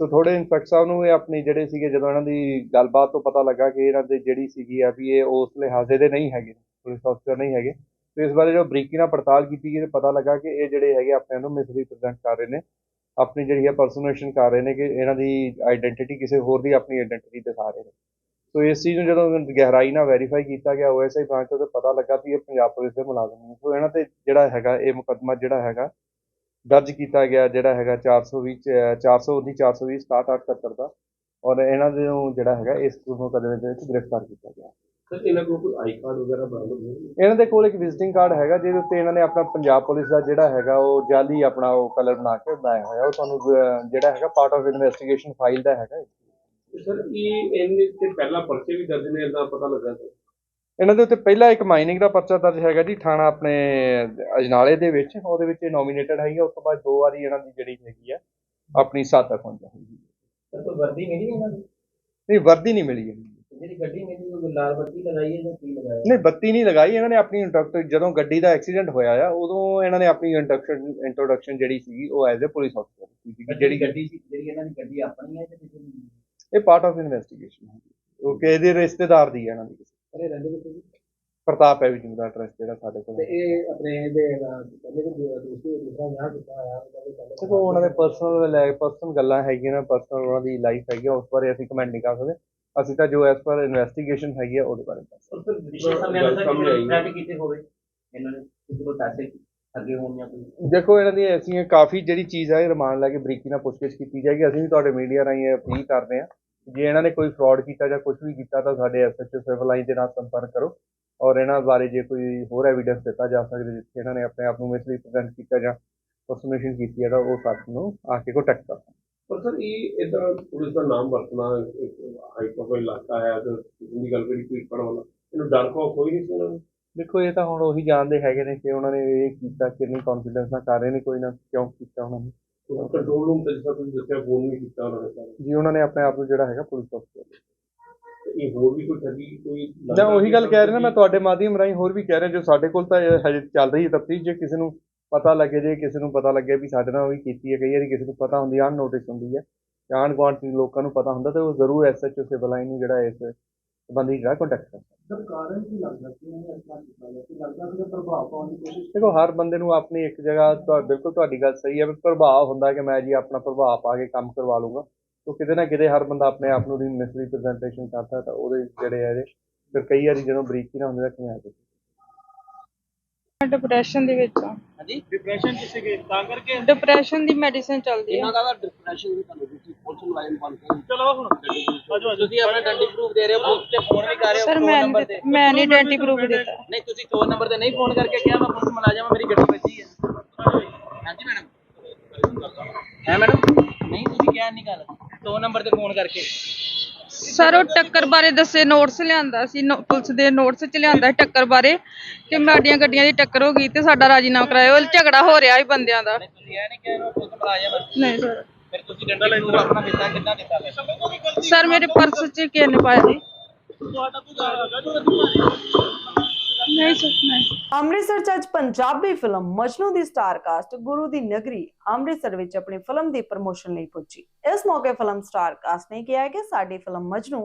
Speaker 9: ਸੋ ਥੋੜੇ ਇੰਸਪੈਕਟਰ ਸਾਹਿਬ ਨੂੰ ਇਹ ਆਪਣੀ ਜਿਹੜੇ ਸੀਗੇ, ਜਦੋਂ ਇਹਨਾਂ ਦੀ ਗੱਲਬਾਤ ਤੋਂ ਪਤਾ ਲੱਗਾ ਕਿ ਇਹਨਾਂ ਦੇ ਜਿਹੜੀ ਸੀਗੀ ਆ ਵੀ ਇਹ ਉਸ ਲਿਹਾਜ਼ੇ ਦੇ ਨਹੀਂ ਹੈਗੇ ਪੁਲਿਸ ਅਫਸਰ ਨਹੀਂ ਹੈਗੇ, ਤੇ ਇਸ ਬਾਰੇ ਜੋ ਬਰੀਕੀ ਨਾਲ ਪੜਤਾਲ ਕੀਤੀ ਗਈ ਤੇ ਪਤਾ ਲੱਗਾ ਕਿ ਇਹ ਜਿਹੜੇ ਹੈਗੇ ਆਪਣੇ ਨੂੰ ਮਿਸਰੀਪ੍ਰੈਜ਼ੈਂਟ ਕਰ ਰਹੇ ਨੇ, ਆਪਣੀ ਜਿਹੜੀ ਹੈ ਪਰਸਨੇਸ਼ਨ ਕਰ ਰਹੇ ਨੇ ਕਿ ਇਹਨਾਂ ਦੀ ਆਇਡੈਂਟੀਟੀ ਕਿਸੇ ਹੋਰ ਦੀ ਆਪਣੀ ਆਇਡੈਂਟੀਟੀ ਦਿਖਾ ਰਹੇ ਨੇ। ਸੋ ਇਸ ਚੀਜ਼ ਨੂੰ ਜਦੋਂ ਗਹਿਰਾਈ ਨਾਲ ਵੈਰੀਫਾਈ ਕੀਤਾ ਗਿਆ ਓਐਸਆਈ ਬ੍ਰਾਂਚ ਤੋਂ ਤਾਂ ਪਤਾ ਲੱਗਾ ਕਿ ਇਹ ਪੰਜਾਬ ਪੁਲਿਸ ਦੇ ਮੁਲਾਜ਼ਮ ਨੇ। ਸੋ ਇਹਨਾਂ ਤੇ ਜਿਹੜਾ ਹੈਗਾ, ਇਹ ਮੁਕੱਦਮਾ ਜਿਹੜਾ ਹੈਗਾ ਦਰਜ ਕੀਤਾ ਗਿਆ ਜਿਹੜਾ ਹੈਗਾ 420 419 420 6778 ਦਾ। ਔਰ ਇਹਨਾਂ ਦੇ ਨੂੰ ਜਿਹੜਾ ਹੈਗਾ ਇਸ ਮੁਕੱਦਮੇ ਦੇ ਵਿੱਚ ਗ੍ਰਿਫਤਾਰ ਕੀਤਾ ਗਿਆ।
Speaker 8: ਸਰ ਇਹਨਾਂ ਕੋਲ ਕੋਈ ਆਈ ਕਾਰਡ ਵਗੈਰਾ ਬਰਾਮਦ ਹੋਇਆ?
Speaker 9: ਇਹਨਾਂ ਦੇ ਕੋਲ ਇੱਕ ਵਿਜ਼ਿਟਿੰਗ ਕਾਰਡ ਹੈਗਾ ਜਿਹਦੇ ਉੱਤੇ ਇਹਨਾਂ ਨੇ ਆਪਣਾ ਪੰਜਾਬ ਪੁਲਿਸ ਦਾ ਜਿਹੜਾ ਹੈਗਾ ਉਹ ਜਾਲੀ ਆਪਣਾ ਉਹ ਕਲਰ ਬਣਾ ਕੇ ਬਣਾਇਆ ਹੋਇਆ। ਉਹ ਤੁਹਾਨੂੰ ਜਿਹੜਾ ਹੈਗਾ ਪਾਰਟ ਆਫ ਇਨਵੈਸਟੀਗੇਸ਼ਨ ਫਾਈਲ ਦਾ ਹੈਗਾ
Speaker 8: ਸਰ ਇਹ ਇਹਨੇ ਤੇ ਪਹਿਲਾਂ ਪਰਚੇ ਵੀ ਦਰਜ ਨੇ ਇਦਾਂ ਪਤਾ ਲੱਗਾ ਸਰ?
Speaker 9: ਇਹਨਾਂ ਦੇ ਉੱਤੇ ਪਹਿਲਾ ਇੱਕ ਮਾਈਨਿੰਗ ਦਾ ਪਰਚਾ ਦਰਜ ਹੈਗਾ ਜੀ ਥਾਣਾ ਆਪਣੇ ਅਜਨਾਲੇ ਦੇ ਵਿੱਚ। ਉਹਦੇ ਵਿੱਚ ਇਹ ਨੋਮੀਨੇਟਡ ਹੈਗੀ ਉਸ ਤੋਂ ਬਾਅਦ ਦੋ ਵਾਰੀ ਇਹਨਾਂ ਦੀ ਜਿਹੜੀ ਹੈਗੀ ਆ ਆਪਣੀ ਸਾਥ ਪਹੁੰਚਾ ਹੈਗੀ
Speaker 7: ਸਰ ਕੋਈ ਵਰਦੀ ਮਿਲੀ ਇਹਨਾਂ ਨੂੰ?
Speaker 9: ਨਹੀਂ ਵਰਦੀ ਨਹੀਂ ਮਿਲੀ ਹੈਗੀ।
Speaker 7: ਜਿਹੜੀ ਗੱਡੀ ਮਿਲੀ ਉਹ ਲਾਲ ਬੱਤੀ ਲਗਾਈ ਹੈ ਜਾਂ ਕੀ ਲਗਾਇਆ?
Speaker 9: ਨਹੀਂ ਬੱਤੀ ਨਹੀਂ ਲਗਾਈ ਇਹਨਾਂ ਨੇ ਆਪਣੀ ਇੰਟਰੋਡਕਸ਼ਨ ਜਦੋਂ ਗੱਡੀ ਦਾ ਐਕਸੀਡੈਂਟ ਹੋਇਆ ਆ ਉਦੋਂ ਇਹਨਾਂ ਨੇ ਆਪਣੀ ਇੰਟਰੋਡਕਸ਼ਨ ਇੰਟਰੋਡਕਸ਼ਨ ਜਿਹੜੀ ਸੀਗੀ ਉਹ ਐਜ਼ ਅ ਪੁਲਿਸ ਅਫਸਰ ਸੀ ਜਿਹੜੀ
Speaker 7: ਗੱਡੀ ਸੀ ਜਿਹੜੀ ਇਹਨਾਂ ਦੀ ਗੱਡੀ ਆਪਣੀ ਹੈ ਜਾਂ ਕਿਸੇ ਦੀ?
Speaker 9: ਇਹ ਪਾਰਟ ਆਫ ਇਨਵੈਸਟੀਗੇਸ਼ਨ ਹੈ ਉਹ ਕਿ ਇਹਦੇ ਰਿਸ਼ਤੇਦਾਰ ਦੀ ਹੈ ਇਹਨਾਂ ਦੀ
Speaker 7: ਰਹਿੰਦੇ ਕਿੱਥੇ
Speaker 9: ਪ੍ਰਤਾਪ ਹੈ ਵੀ ਦਾ ਐਡਰੈਸ ਜਿਹੜਾ ਸਾਡੇ ਕੋਲ
Speaker 7: ਤੇ ਇਹ ਆਪਣੇ ਇਹਦੇ ਪਹਿਲੇ ਦੇ ਦੂਸਰੇ ਦੂਸਰਾ ਵਿਆਹ ਕੀਤਾ ਹੋਇਆ ਉਹਦਾ ਵੀ ਪਹਿਲੇ
Speaker 9: ਦੇਖੋ ਉਹਨਾਂ ਦੇ ਪਰਸਨਲ ਲੈ ਪਰਸਨਲ ਗੱਲਾਂ ਹੈਗੀਆਂ ਨੇ ਪਰਸਨਲ ਉਹਨਾਂ ਦੀ ਲਾਈਫ ਹੈਗੀ ਆ, ਉਸ ਬਾਰੇ ਅਸੀਂ ਕਮੈਂਟ ਨਹੀਂ ਕਰ ਸਕਦੇ। ਅਸੀਂ ਤਾਂ ਜੋ ਐਸ ਪਰ ਇਨਵੈਸਟੀਗੇਸ਼ਨ ਹੈਗੀ ਆ ਉਹਦੇ ਬਾਰੇ ਦੱਸ ਸਕਦੇ।
Speaker 8: ਗੱਲ ਸਾਹਮਣੇ ਆਈ ਹੈ।
Speaker 7: ਕੀਤੇ ਹੋਵੇ? ਇਹਨਾਂ ਨੇ ਕਿਸੇ ਕੋਲ ਪੈਸੇ ਅੱਗੇ ਹੋਣ ਜਾਂ ਕੋਈ?
Speaker 9: ਦੇਖੋ ਇਹਨਾਂ ਦੀ ਐਸੀਆਂ ਕਾਫੀ ਜਿਹੜੀ ਚੀਜ਼ ਹੈ ਇਹ ਰਿਮਾਂਡ ਲੈ ਕੇ ਬਰੀਕੀ ਨਾਲ ਪੁੱਛਗਿੱਛ ਕੀਤੀ ਜਾਏਗੀ। ਅਸੀਂ ਵੀ ਤੁਹਾਡੇ ਮੀਡੀਆ ਰਾਹੀਂ ਇਹ ਅਪੀਲ ਕਰਦੇ ਹਾਂ। ਜੇ ਇਹਨਾਂ ਨੇ ਕੋਈ ਫਰਾਡ ਕੀਤਾ ਜਾਂ ਕੁਝ ਵੀ ਕੀਤਾ ਤਾਂ ਸਾਡੇ ਐਸਐਚਓ ਸਿਵਲ ਲਾਈਨ ਦੇ ਨਾਲ ਸੰਪਰਕ ਕਰੋ ਔਰ ਇਹਨਾਂ ਬਾਰੇ ਜੇ ਕੋਈ ਹੋਰ ਐਵੀਡੈਂਸ ਦਿੱਤਾ ਜਾ ਸਕਦਾ ਜਿੱਥੇ ਇਹਨਾਂ ਨੇ ਆਪਣੇ ਆਪ ਨੂੰ ਮਿਸਰੀਪ੍ਰੈਜ਼ੈਂਟ ਕੀਤਾ ਜਾਂ ਪਰਸਨੇਸ਼ਨ ਕੀਤੀ ਹੈ ਤਾਂ ਉਹ ਸਾਨੂੰ ਆ ਕੇ ਕੰਟੈਕਟ ਕਰੋ
Speaker 8: ਪਰ ਸਰ ਇਹ ਇਦਾਂ ਪੁਲਿਸ ਦਾ ਨਾਮ ਵਰਤਣਾ ਹਾਈ ਪ੍ਰੋਫਾਈਲ ਇਲਾਕਾ ਹੈ ਤੇ ਜਿੰਨੀ ਗੱਲ ਕਰੀ ਕੋਈ ਪੜਨ ਵਾਲਾ ਇਹਨੂੰ ਡਰ ਖੌਫ ਕੋਈ ਨਹੀਂ ਸੀ ਇਹਨਾਂ ਨੂੰ?
Speaker 9: ਦੇਖੋ ਇਹ ਤਾਂ ਹੁਣ ਉਹੀ ਜਾਣਦੇ ਹੈਗੇ ਨੇ ਕਿ ਉਹਨਾਂ ਨੇ ਇਹ ਕੀਤਾ ਕਿੰਨੀ ਕੌਨਫੀਡੈਂਸ ਨਾਲ ਕਰ ਰਹੇ ਨੇ ਕੋਈ ਨਾ ਕਿਉਂ ਕੀਤਾ ਉਹਨਾਂ ਨੇ।
Speaker 8: ਕੰਟਰੋਲ ਰੂਮ ਤੇ ਤਰ੍ਹਾਂ ਤੁਸੀਂ ਦੱਸਿਆ ਫੋਨ ਵੀ ਕੀਤਾ ਉਹਨਾਂ ਨੇ ਸਾਰੇ।
Speaker 9: ਜੀ ਉਹਨਾਂ ਨੇ ਆਪਣੇ ਆਪ ਨੂੰ ਜਿਹੜਾ ਹੈਗਾ ਪੁਲਿਸ ਅਫਸਰ
Speaker 8: ਤੇ ਇਹ ਹੋਰ ਵੀ ਕੋਈ ਠੱਗੀ ਕੋਈ
Speaker 9: ਜਾਂ ਉਹੀ ਗੱਲ ਕਹਿ ਰਿਹਾ ਨਾ ਮੈਂ ਤੁਹਾਡੇ ਮਾਧਿਅਮ ਰਾਹੀਂ ਹੋਰ ਵੀ ਕਹਿ ਰਿਹਾ ਜੋ ਸਾਡੇ ਕੋਲ ਤਾਂ ਇਹ ਹਜੇ ਚੱਲ ਰਹੀ ਹੈ ਤਫਤੀਸ਼ ਜੇ ਕਿਸੇ ਨੂੰ ਪਤਾ ਲੱਗੇ ਜੇ ਕਿਸੇ ਨੂੰ ਪਤਾ ਲੱਗੇ ਵੀ ਸਾਡੇ ਨਾਲ ਉਹੀ ਕੀਤੀ ਹੈ ਕਈ ਵਾਰੀ ਕਿਸੇ ਨੂੰ ਪਤਾ ਹੁੰਦੀ ਅਨ ਨੋਟਿਸ ਹੁੰਦੀ ਹੈ ਜਾਂ ਆਂਢ ਗੁਆਂਢ ਦੇ ਲੋਕਾਂ ਨੂੰ ਪਤਾ ਹੁੰਦਾ ਤੇ ਉਹ ਜ਼ਰੂਰ ਐਸਐਚਓ ਸਿਵਲ ਲਾਈਨ ਨੂੰ ਜਿਹੜਾ ਇਸ ਸੰਬੰਧੀ ਜਿਹੜਾ ਕੰਟੈਕਟ ਕਰਦਾ
Speaker 4: ਸਰ ਕਾਰਨ ਕੀ ਲੱਗਦਾ? ਕਿ ਉਹਨੇ ਇਸ ਤਰ੍ਹਾਂ ਕੀਤਾ ਗਿਆ? ਕਿ ਲੱਗਦਾ ਕਿ ਪ੍ਰਭਾਵ ਪਾਉਣ ਦੀ ਕੋਸ਼ਿਸ਼
Speaker 9: ਦੇਖੋ ਹਰ ਬੰਦੇ ਨੂੰ ਆਪਣੀ ਇੱਕ ਜਗ੍ਹਾ ਤੁਹਾ ਬਿਲਕੁਲ ਤੁਹਾਡੀ ਗੱਲ ਸਹੀ ਹੈ ਵੀ ਪ੍ਰਭਾਵ ਹੁੰਦਾ ਕਿ ਮੈਂ ਜੀ ਆਪਣਾ ਪ੍ਰਭਾਵ ਪਾ ਕੇ ਕੰਮ ਕਰਵਾ ਲੂੰਗਾ ਤੋ ਕਿਤੇ ਨਾ ਕਿਤੇ ਹਰ ਬੰਦਾ ਆਪਣੇ ਆਪ ਨੂੰ ਦੀ ਮਿਸਰੀਪ੍ਰੈਜ਼ੈਂਟੇਸ਼ਨ ਕਰਦਾ ਤਾਂ ਉਹਦੇ ਜਿਹੜੇ ਆ ਇਹਦੇ ਫਿਰ ਕਈ ਵਾਰੀ ਜਦੋਂ ਬਰੀਕੀ ਨਾ ਹੁੰਦੀ ਤਾਂ ਕਿਵੇਂ ਆ ਜਾਂਦੀ?
Speaker 10: ਡਿਪਰੈਸ਼ਨ ਦੇ ਵਿੱਚ ਆ
Speaker 11: ਹਾਂਜੀ? ਡਿਪਰੈਸ਼ਨ ਕਿਸੇ ਕੇ ਤਾਂ ਕਰਕੇ?
Speaker 10: ਡਿਪਰੈਸ਼ਨ ਦੀ ਮੈਡੀਸਿਨ ਚੱਲਦੀ ਆ।
Speaker 11: ਇਹਨਾਂ ਦਾ ਡਿਪਰੈਸ਼ਨ ਵੀ ਤੁਹਾਨੂੰ ਤੁਸੀਂ ਪੁਲਿਸ ਮੁਲਾਜ਼ਮ ਬਣ ਕੇ। ਚਲੋ ਹੁਣ। ਆਜੋ ਤੁਸੀਂ ਆਪਣਾ ਡੰਡੀ ਪ੍ਰੂਫ ਦੇ ਰਹੇ ਹੋ ਪੁਲਿਸ ਤੇ ਫੋਨ ਵੀ ਕਰ ਰਹੇ ਹੋ
Speaker 10: ਸਰ
Speaker 11: ਫੋਨ
Speaker 10: ਮੈਂ
Speaker 11: ਨੰਬਰ
Speaker 10: ਨਹੀਂ
Speaker 11: ਤੇ।
Speaker 10: ਮੈਂ ਨਹੀਂ ਆਇਡੈਂਟੀ ਪ੍ਰੂਫ ਦਿੱਤਾ।
Speaker 11: ਨਹੀਂ ਤੁਸੀਂ ਫੋਨ ਨੰਬਰ ਤੇ ਨਹੀਂ ਫੋਨ ਕਰਕੇ ਕਿਹਾ ਮੈਂ ਪੁਲਿਸ ਮੁਲਾਜ਼ਮ ਹਾਂ, ਮੇਰੀ ਗੱਡੀ ਵੱਜੀ ਹੈ ਹਾਂਜੀ ਮੈਡਮ ਹੈ ਮੈਡਮ ਨਹੀਂ ਤੁਸੀਂ ਕਿਹਾ ਨਹੀਂ ਗੱਲ। ਦੋ ਨੰਬਰ ਤੇ ਫੋਨ ਕਰਕੇ।
Speaker 10: ਸਰ ਉਹ ਟੱਕਰ ਬਾਰੇ ਦੱਸੇ ਨੋਟਸ ਲਿਆਂਦਾ ਸੀ ਨੋ- ਪੁਲਿਸ ਦੇ ਨੋਟਸ ਚ ਲਿਆਂਦਾ ਸੀ ਟੱਕਰ ਬਾਰੇ ਕਿ ਸਾਡੀਆਂ ਗੱਡੀਆਂ ਦੀ ਟੱਕਰ ਹੋ ਗਈ ਤੇ ਸਾਡਾ ਰਾਜੀਨਾਮਾ ਕਰਾਇਓ। ਝਗੜਾ ਹੋ ਰਿਹਾ ਸੀ ਬੰਦਿਆਂ ਦਾ।
Speaker 11: ਤੁਸੀਂ ਇਹ ਨਹੀਂ ਕਿਹਾ ਇਹਨੂੰ ਪੁਲਿਸ ਮੁਲਾਜ਼ਮ ਹੈ।
Speaker 10: ਨਹੀਂ ਸਰ।
Speaker 11: ਫਿਰ ਤੁਸੀਂ ਡੰਡਾ ਪ੍ਰੂਫ ਆਪਣਾ ਦਿੱਤਾ ਕਿੰਨਾ ਦਿੱਤਾ ਫਿਰ?
Speaker 10: ਸਰ ਮੇਰੇ ਪਰਸ ਚ ਕਿਸੇ ਨੇ ਪਾਇਆ ਜੀ? ਨਹੀਂ ਸਰ
Speaker 1: ਅੰਮ੍ਰਿਤਸਰ 'ਚ ਅੱਜ ਪੰਜਾਬੀ ਫਿਲਮ ਮਜਨੂ ਦੀ ਸਟਾਰ ਕਾਸਟ ਗੁਰੂ ਦੀ ਨਗਰੀ ਅੰਮ੍ਰਿਤਸਰ ਵਿੱਚ ਆਪਣੀ ਫਿਲਮ ਦੀ ਪ੍ਰਮੋਸ਼ਨ ਲਈ ਪਹੁੰਚੀ ਇਸ ਮੌਕੇ ਫਿਲਮ ਸਟਾਰ ਕਾਸਟ ਨੇ ਕਿਹਾ ਕਿ ਸਾਡੀ ਫਿਲਮ ਮਜਨੂ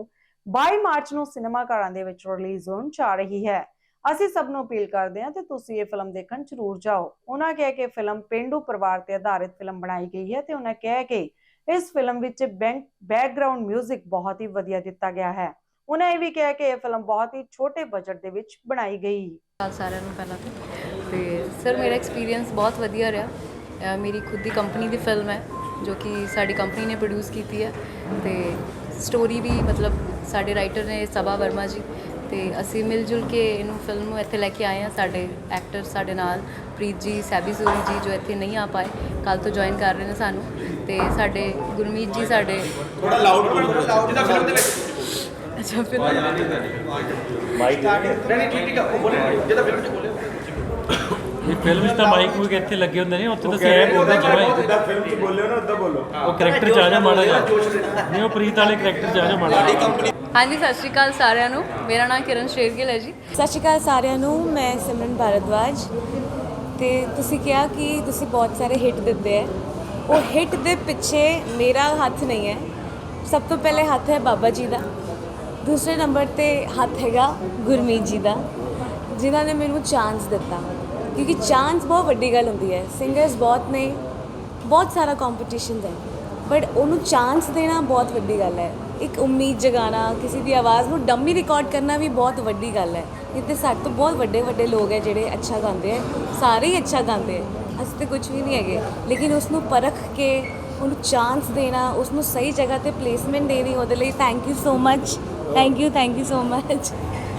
Speaker 1: 22 ਮਾਰਚ ਨੂੰ ਸਿਨੇਮਾ ਘਰਾਂ ਦੇ ਵਿੱਚ ਰਿਲੀਜ਼ ਹੋਣ ਜਾ ਰਹੀ ਹੈ। ਅਸੀਂ ਸਭ ਨੂੰ ਅਪੀਲ ਕਰਦੇ ਹਾਂ ਤੇ ਤੁਸੀਂ ਇਹ ਫਿਲਮ ਦੇਖਣ ਜ਼ਰੂਰ ਜਾਓ। ਉਹਨਾਂ ਕਿਹਾ ਕਿ ਫਿਲਮ ਪਿੰਡੂ ਪਰਿਵਾਰ ਤੇ ਆਧਾਰਿਤ ਫਿਲਮ ਬਣਾਈ ਗਈ ਹੈ ਤੇ ਉਹਨਾਂ ਕਿਹਾ ਕਿ ਇਸ ਫਿਲਮ ਵਿੱਚ ਬੈਂਕ ਬੈਕਗ੍ਰਾਉਂਡ 뮤직 ਬਹੁਤ ਹੀ ਵਧੀਆ ਦਿੱਤਾ ਗਿਆ ਹੈ। ਉਹਨਾਂ ਇਹ ਵੀ ਕਿਹਾ ਕਿ ਇਹ ਫਿਲਮ ਬਹੁਤ ਹੀ ਛੋਟੇ ਬਜਟ ਦੇ ਵਿੱਚ ਬਣਾਈ ਗਈ।
Speaker 12: ਸਾਲ ਸਾਰਿਆਂ ਨੂੰ ਪਹਿਲਾਂ ਤੇ। ਤੇ ਸਰ ਮੇਰਾ ਐਕਸਪੀਰੀਅੰਸ ਬਹੁਤ ਵਧੀਆ ਰਿਹਾ। ਅਹ ਮੇਰੀ ਖੁਦ ਦੀ ਕੰਪਨੀ ਦੀ ਫਿਲਮ ਹੈ ਜੋ ਕਿ ਸਾਡੀ ਕੰਪਨੀ ਨੇ ਪ੍ਰੋਡਿਊਸ ਕੀਤੀ ਹੈ। ਤੇ ਸਟੋਰੀ ਵੀ ਮਤਲਬ ਸਾਡੇ ਰਾਈਟਰ ਨੇ ਸਭਾ ਵਰਮਾ ਜੀ। ਤੇ ਅਸੀਂ ਮਿਲ ਜੁਲ ਕੇ ਇਹਨੂੰ ਫਿਲਮ ਨੂੰ ਇੱਥੇ ਲੈ ਕੇ ਆਏ ਹਾਂ। ਸਾਡੇ ਐਕਟਰ ਸਾਡੇ ਨਾਲ ਪ੍ਰੀਤ ਜੀ ਸੈਬੀ ਸੂਰੀ ਜੀ ਜੋ ਇੱਥੇ ਨਹੀਂ ਆ ਪਾਏ ਕੱਲ ਤੋਂ ਜੁਆਇਨ ਕਰ ਰਹੇ ਨੇ ਸਾਨੂੰ। ਤੇ ਸਾਡੇ ਗੁਰਮੀਤ ਜੀ ਸਾਡੇ ਥੋੜਾ ਲਾਊਡ ਬੋਲੋ ਜਿੱਦਾਂ ਫਿਲਮ ਦੇ ਵਿੱਚ। ਅੱਛਾ ਫਿਲਮ
Speaker 13: ਇਹ ਫਿਲਮ 'ਚ ਤਾਂ ਮਾਈਕ ਵੀ ਇੱਥੇ ਲੱਗੇ ਹੁੰਦੇ ਨੇ ਉੱਥੇ ਤਾਂ ਸੇਮ ਬੋਲਦਾ ਜਿਵੇਂ ਜਿੱਦਾਂ ਫਿਲਮ 'ਚ ਬੋਲਿਓ ਨਾ ਉਦਾਂ ਬੋਲੋ। ਉਹ ਕੈਰੈਕਟਰ 'ਚ ਆ ਜਾ ਮਾੜਾ ਜਿਹਾ। ਨਹੀਂ ਉਹ ਪ੍ਰੀਤ ਵਾਲੇ ਕੈਰੈਕਟਰ 'ਚ ਆ ਜਾ ਮਾੜਾ
Speaker 12: ਹਾਂਜੀ ਸਤਿ ਸ਼੍ਰੀ ਅਕਾਲ ਸਾਰਿਆਂ ਨੂੰ। ਮੇਰਾ ਨਾਮ ਕਿਰਨ ਸ਼ੇਰਗਿਲ ਹੈ ਜੀ।
Speaker 14: ਸਤਿ ਸ਼੍ਰੀ ਅਕਾਲ ਸਾਰਿਆਂ ਨੂੰ ਮੈਂ ਸਿਮਰਨ ਭਾਰਦਵਾਜ। ਤੇ ਤੁਸੀਂ ਕਿਹਾ ਕਿ ਤੁਸੀਂ ਬਹੁਤ ਸਾਰੇ ਹਿੱਟ ਦਿੱਤੇ ਹੈ। ਉਹ ਹਿੱਟ ਦੇ ਪਿੱਛੇ ਮੇਰਾ ਹੱਥ ਨਹੀਂ ਹੈ। ਸਭ ਤੋਂ ਪਹਿਲੇ ਹੱਥ ਹੈ ਬਾਬਾ ਜੀ ਦਾ। ਦੂਸਰੇ ਨੰਬਰ ਤੇ ਹੱਥ ਹੈਗਾ ਗੁਰਮੀਤ ਜੀ ਦਾ, ਜਿਨ੍ਹਾਂ ਨੇ ਮੈਨੂੰ ਚਾਂਸ ਦਿੱਤਾ। ਕਿਉਂਕਿ ਚਾਂਸ ਬਹੁਤ ਵੱਡੀ ਗੱਲ ਹੁੰਦੀ ਹੈ। ਸਿੰਗਰਸ ਬਹੁਤ ਨੇ, ਬਹੁਤ ਸਾਰਾ ਕੰਪੀਟੀਸ਼ਨ ਹੈ। ਬਟ ਉਹਨੂੰ ਚਾਂਸ ਦੇਣਾ ਬਹੁਤ ਵੱਡੀ ਗੱਲ ਹੈ। ਇੱਕ ਉਮੀਦ ਜਗਾਉਣਾ, ਕਿਸੇ ਦੀ ਆਵਾਜ਼ ਨੂੰ ਡੰਮੀ ਰਿਕਾਰਡ ਕਰਨਾ ਵੀ ਬਹੁਤ ਵੱਡੀ ਗੱਲ ਹੈ। ਇੱਥੇ ਸਾਡੇ ਤੋਂ ਬਹੁਤ ਵੱਡੇ ਵੱਡੇ ਲੋਕ ਹੈ ਜਿਹੜੇ ਅੱਛਾ ਗਾਉਂਦੇ ਹੈ। ਸਾਰੇ ਹੀ ਅੱਛਾ ਗਾਉਂਦੇ ਹੈ। ਅਸੀਂ ਤੇ ਕੁਝ ਵੀ ਨਹੀਂ ਹੈਗੇ। ਲੇਕਿਨ ਉਸ ਨੂੰ ਪਰਖ ਕੇ, ਉਹਨੂੰ ਚਾਂਸ ਦੇਣਾ ਉਸ ਨੂੰ ਸਹੀ ਜਗ੍ਹਾ ਤੇ ਪਲੇਸਮੈਂਟ ਦੇਣੀ, ਉਹਦੇ ਲਈ thank you so much Thank you thank you so much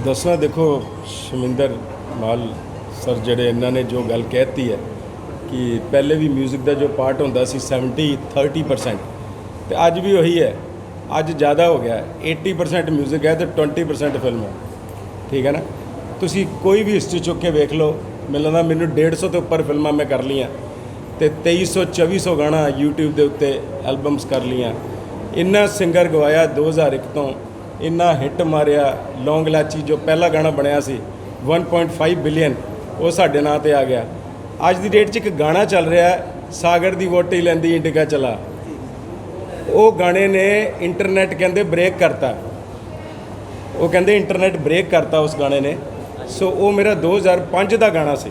Speaker 13: ਦੱਸਣਾ ਦੇਖੋ ਸ਼ਮਿੰਦਰ ਮਾਲ ਸਰ ਜਿਹੜੇ ਇਹਨਾਂ ਨੇ ਜੋ ਗੱਲ ਕਹਿਤੀ ਹੈ ਕਿ ਪਹਿਲੇ ਵੀ 뮤직 ਦਾ ਜੋ ਪਾਰਟ ਹੁੰਦਾ ਸੀ 70 30% ਤੇ ਅੱਜ ਵੀ ਉਹੀ ਹੈ ਅੱਜ ਜ਼ਿਆਦਾ ਹੋ ਗਿਆ ਹੈ। 80% 뮤직 ਹੈ ਤੇ 20% ਫਿਲਮ ਹੈ ਠੀਕ ਹੈ ਨਾ ਤੁਸੀਂ ਕੋਈ ਵੀ ਹਿਸਟਰੀ ਚੁੱਕ ਕੇ ਵੇਖ ਲਓ ਮੈਨੂੰ ਲੱਗਦਾ ਮੈਨੂੰ 150 ਤੋਂ ਉੱਪਰ ਫਿਲਮਾਂ ਮੈਂ ਕਰ ਲਈਆਂ ਤੇ 2300 2400 ਗਾਣਾ YouTube ਦੇ ਉੱਤੇ ਐਲਬਮਸ ਕਰ ਲਈਆਂ ਇੰਨਾ ਸਿੰਗਰ ਗਵਾਇਆ 2001 ਤੋਂ ਇੰਨਾ ਹਿੱਟ ਮਾਰਿਆ ਲੌਂਗ ਲਾਚੀ ਜੋ ਪਹਿਲਾ ਗਾਣਾ ਬਣਿਆ ਸੀ 1.5 ਬਿਲੀਅਨ ਉਹ ਸਾਡੇ ਨਾਂ ਤੇ ਆ ਗਿਆ। ਅੱਜ ਦੀ ਡੇਟ 'ਚ ਇੱਕ ਗਾਣਾ ਚੱਲ ਰਿਹਾ ਸਾਗਰ ਦੀ ਵੋਟੀ ਲੈਂਦੀ ਇੰਡੀਕਾ ਚਲਾ। ਉਹ ਗਾਣੇ ਨੇ ਇੰਟਰਨੈਟ ਕਹਿੰਦੇ ਬ੍ਰੇਕ ਕਰਤਾ। ਉਹ ਕਹਿੰਦੇ ਇੰਟਰਨੈਟ ਬ੍ਰੇਕ ਕਰਤਾ ਉਸ ਗਾਣੇ ਨੇ। ਸੋ ਉਹ ਮੇਰਾ 2005 ਦਾ ਗਾਣਾ ਸੀ।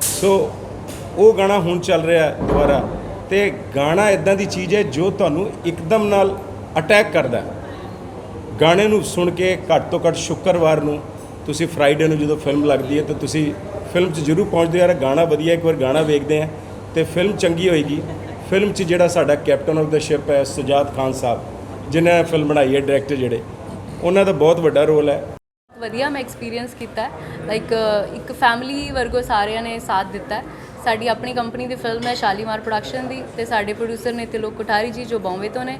Speaker 13: ਸੋ ਉਹ ਗਾਣਾ ਹੁਣ ਚੱਲ ਰਿਹਾ ਦੁਬਾਰਾ। ਤੇ ਗਾਣਾ ਇਦਾਂ ਦੀ ਚੀਜ਼ ਹੈ ਜੋ ਤੁਹਾਨੂੰ ਇੱਕਦਮ ਨਾਲ ਅਟੈਕ ਕਰਦਾ ਹੈ। ਗਾਣੇ ਨੂੰ ਸੁਣ ਕੇ ਘੱਟ ਤੋਂ ਘੱਟ ਸ਼ੁੱਕਰਵਾਰ ਨੂੰ ਤੁਸੀਂ ਫਰਾਈਡੇ ਨੂੰ ਜਦੋਂ ਫਿਲਮ ਲੱਗਦੀ ਹੈ ਤਾਂ ਤੁਸੀਂ ਫਿਲਮ 'ਚ ਜ਼ਰੂਰ ਪਹੁੰਚਦੇ ਹੋ। ਯਾਰ, ਗਾਣਾ ਵਧੀਆ, ਇੱਕ ਵਾਰ ਗਾਣਾ ਵੇਖਦੇ ਆ ਤੇ ਫਿਲਮ ਚੰਗੀ ਹੋਏਗੀ। ਫਿਲਮ 'ਚ ਜਿਹੜਾ ਸਾਡਾ ਕੈਪਟਨ ਆਫ ਦਾ ਸ਼ਿਪ ਹੈ ਸੁਜਾਤ ਖਾਨ ਸਾਹਿਬ ਜਿਨ੍ਹਾਂ ਨੇ ਫਿਲਮ ਬਣਾਈ ਹੈ ਡਾਇਰੈਕਟਰ ਜਿਹੜੇ, ਉਹਨਾਂ ਦਾ ਬਹੁਤ ਵੱਡਾ ਰੋਲ ਹੈ।
Speaker 12: ਵਧੀਆ ਮੈਂ ਐਕਸਪੀਰੀਅੰਸ ਕੀਤਾ ਲਾਈਕ ਇੱਕ ਫੈਮਿਲੀ ਵਰਗੋ ਸਾਰਿਆਂ ਨੇ ਸਾਥ ਦਿੱਤਾ ਸਾਡੀ ਆਪਣੀ ਕੰਪਨੀ ਦੀ ਫਿਲਮ ਹੈ ਸ਼ਾਲੀਮਾਰ ਪ੍ਰੋਡਕਸ਼ਨ ਦੀ ਤੇ ਸਾਡੇ ਪ੍ਰੋਡਿਊਸਰ ਨੇ ਤਿਲੋਕ ਕੋਠਾਰੀ ਜੀ, ਜੋ ਬੰਬੇ ਤੋਂ ਨੇ।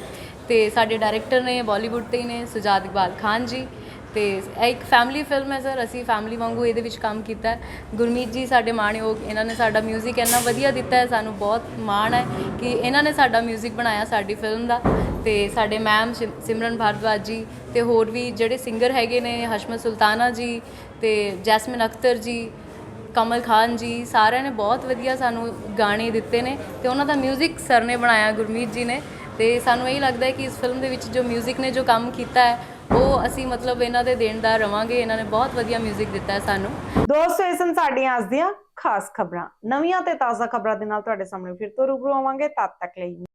Speaker 12: ਤੇ ਸਾਡੇ ਡਾਇਰੈਕਟਰ ਨੇ ਬਾਲੀਵੁੱਡ ਤੇ ਹੀ ਨੇ ਸੁਜਾਤ ਇਕਬਾਲ ਖਾਨ ਜੀ ਤੇ ਇਹ ਇੱਕ ਫੈਮਿਲੀ ਫਿਲਮ ਹੈ ਸਰ ਅਸੀਂ ਫੈਮਿਲੀ ਵਾਂਗੂ ਇਹਦੇ ਵਿੱਚ ਕੰਮ ਕੀਤਾ ਹੈ ਗੁਰਮੀਤ ਜੀ ਸਾਡੇ ਮਾਣਯੋਗ ਇਹਨਾਂ ਨੇ ਸਾਡਾ 뮤직 ਇੰਨਾ ਵਧੀਆ ਦਿੱਤਾ ਹੈ ਸਾਨੂੰ ਬਹੁਤ ਮਾਣ ਹੈ ਕਿ ਇਹਨਾਂ ਨੇ ਸਾਡਾ 뮤직 ਬਣਾਇਆ ਸਾਡੀ ਫਿਲਮ ਦਾ ਤੇ ਸਾਡੇ ਮੈਮ ਸਿਮਰਨ ਭਾਰਦਵਾਜ ਜੀ ਤੇ ਹੋਰ ਵੀ ਜਿਹੜੇ ਸਿੰਗਰ ਹੈਗੇ ਨੇ ਹਸ਼ਮਤ ਸੁਲਤਾਨਾ ਜੀ ਤੇ ਜੈਸਮਿਨ ਅਖਤਰ ਜੀ ਕਮਲ ਖਾਨ ਜੀ ਸਾਰਿਆਂ ਨੇ ਬਹੁਤ ਵਧੀਆ ਸਾਨੂੰ ਗਾਣੇ ਦਿੱਤੇ ਨੇ ਤੇ ਉਹਨਾਂ ਦਾ 뮤직 ਸਰ ਨੇ ਬਣਾਇਆ ਗੁਰਮੀਤ ਜੀ ਨੇ ਤੇ ਸਾਨੂੰ ਇਹ ਲੱਗਦਾ ਹੈ ਕਿ ਇਸ ਫਿਲਮ ਦੇ ਵਿੱਚ ਜੋ 뮤직 ਨੇ ਜੋ ਕੰਮ ਕੀਤਾ ਹੈ ਉਹ ਅਸੀਂ ਮਤਲਬ ਇਹਨਾਂ ਦੇ ਦੇਣਦਾਰ ਰਵਾਂਗੇ ਇਹਨਾਂ ਨੇ ਬਹੁਤ ਵਧੀਆ 뮤직 ਦਿੱਤਾ ਹੈ ਸਾਨੂੰ
Speaker 1: ਦੋਸਤੋ ਇਹ ਸਨ ਸਾਡੀਆਂ ਅੱਜ ਦੀਆਂ ਖਾਸ ਖਬਰਾਂ ਨਵੀਆਂ ਤੇ ਤਾਜ਼ਾ ਖਬਰਾਂ ਦੇ ਨਾਲ ਤੁਹਾਡੇ ਸਾਹਮਣੇ ਫਿਰ ਤੋਂ ਰੂਬਰੂ ਆਵਾਂਗੇ ਤਦ ਤੱਕ ਲਈ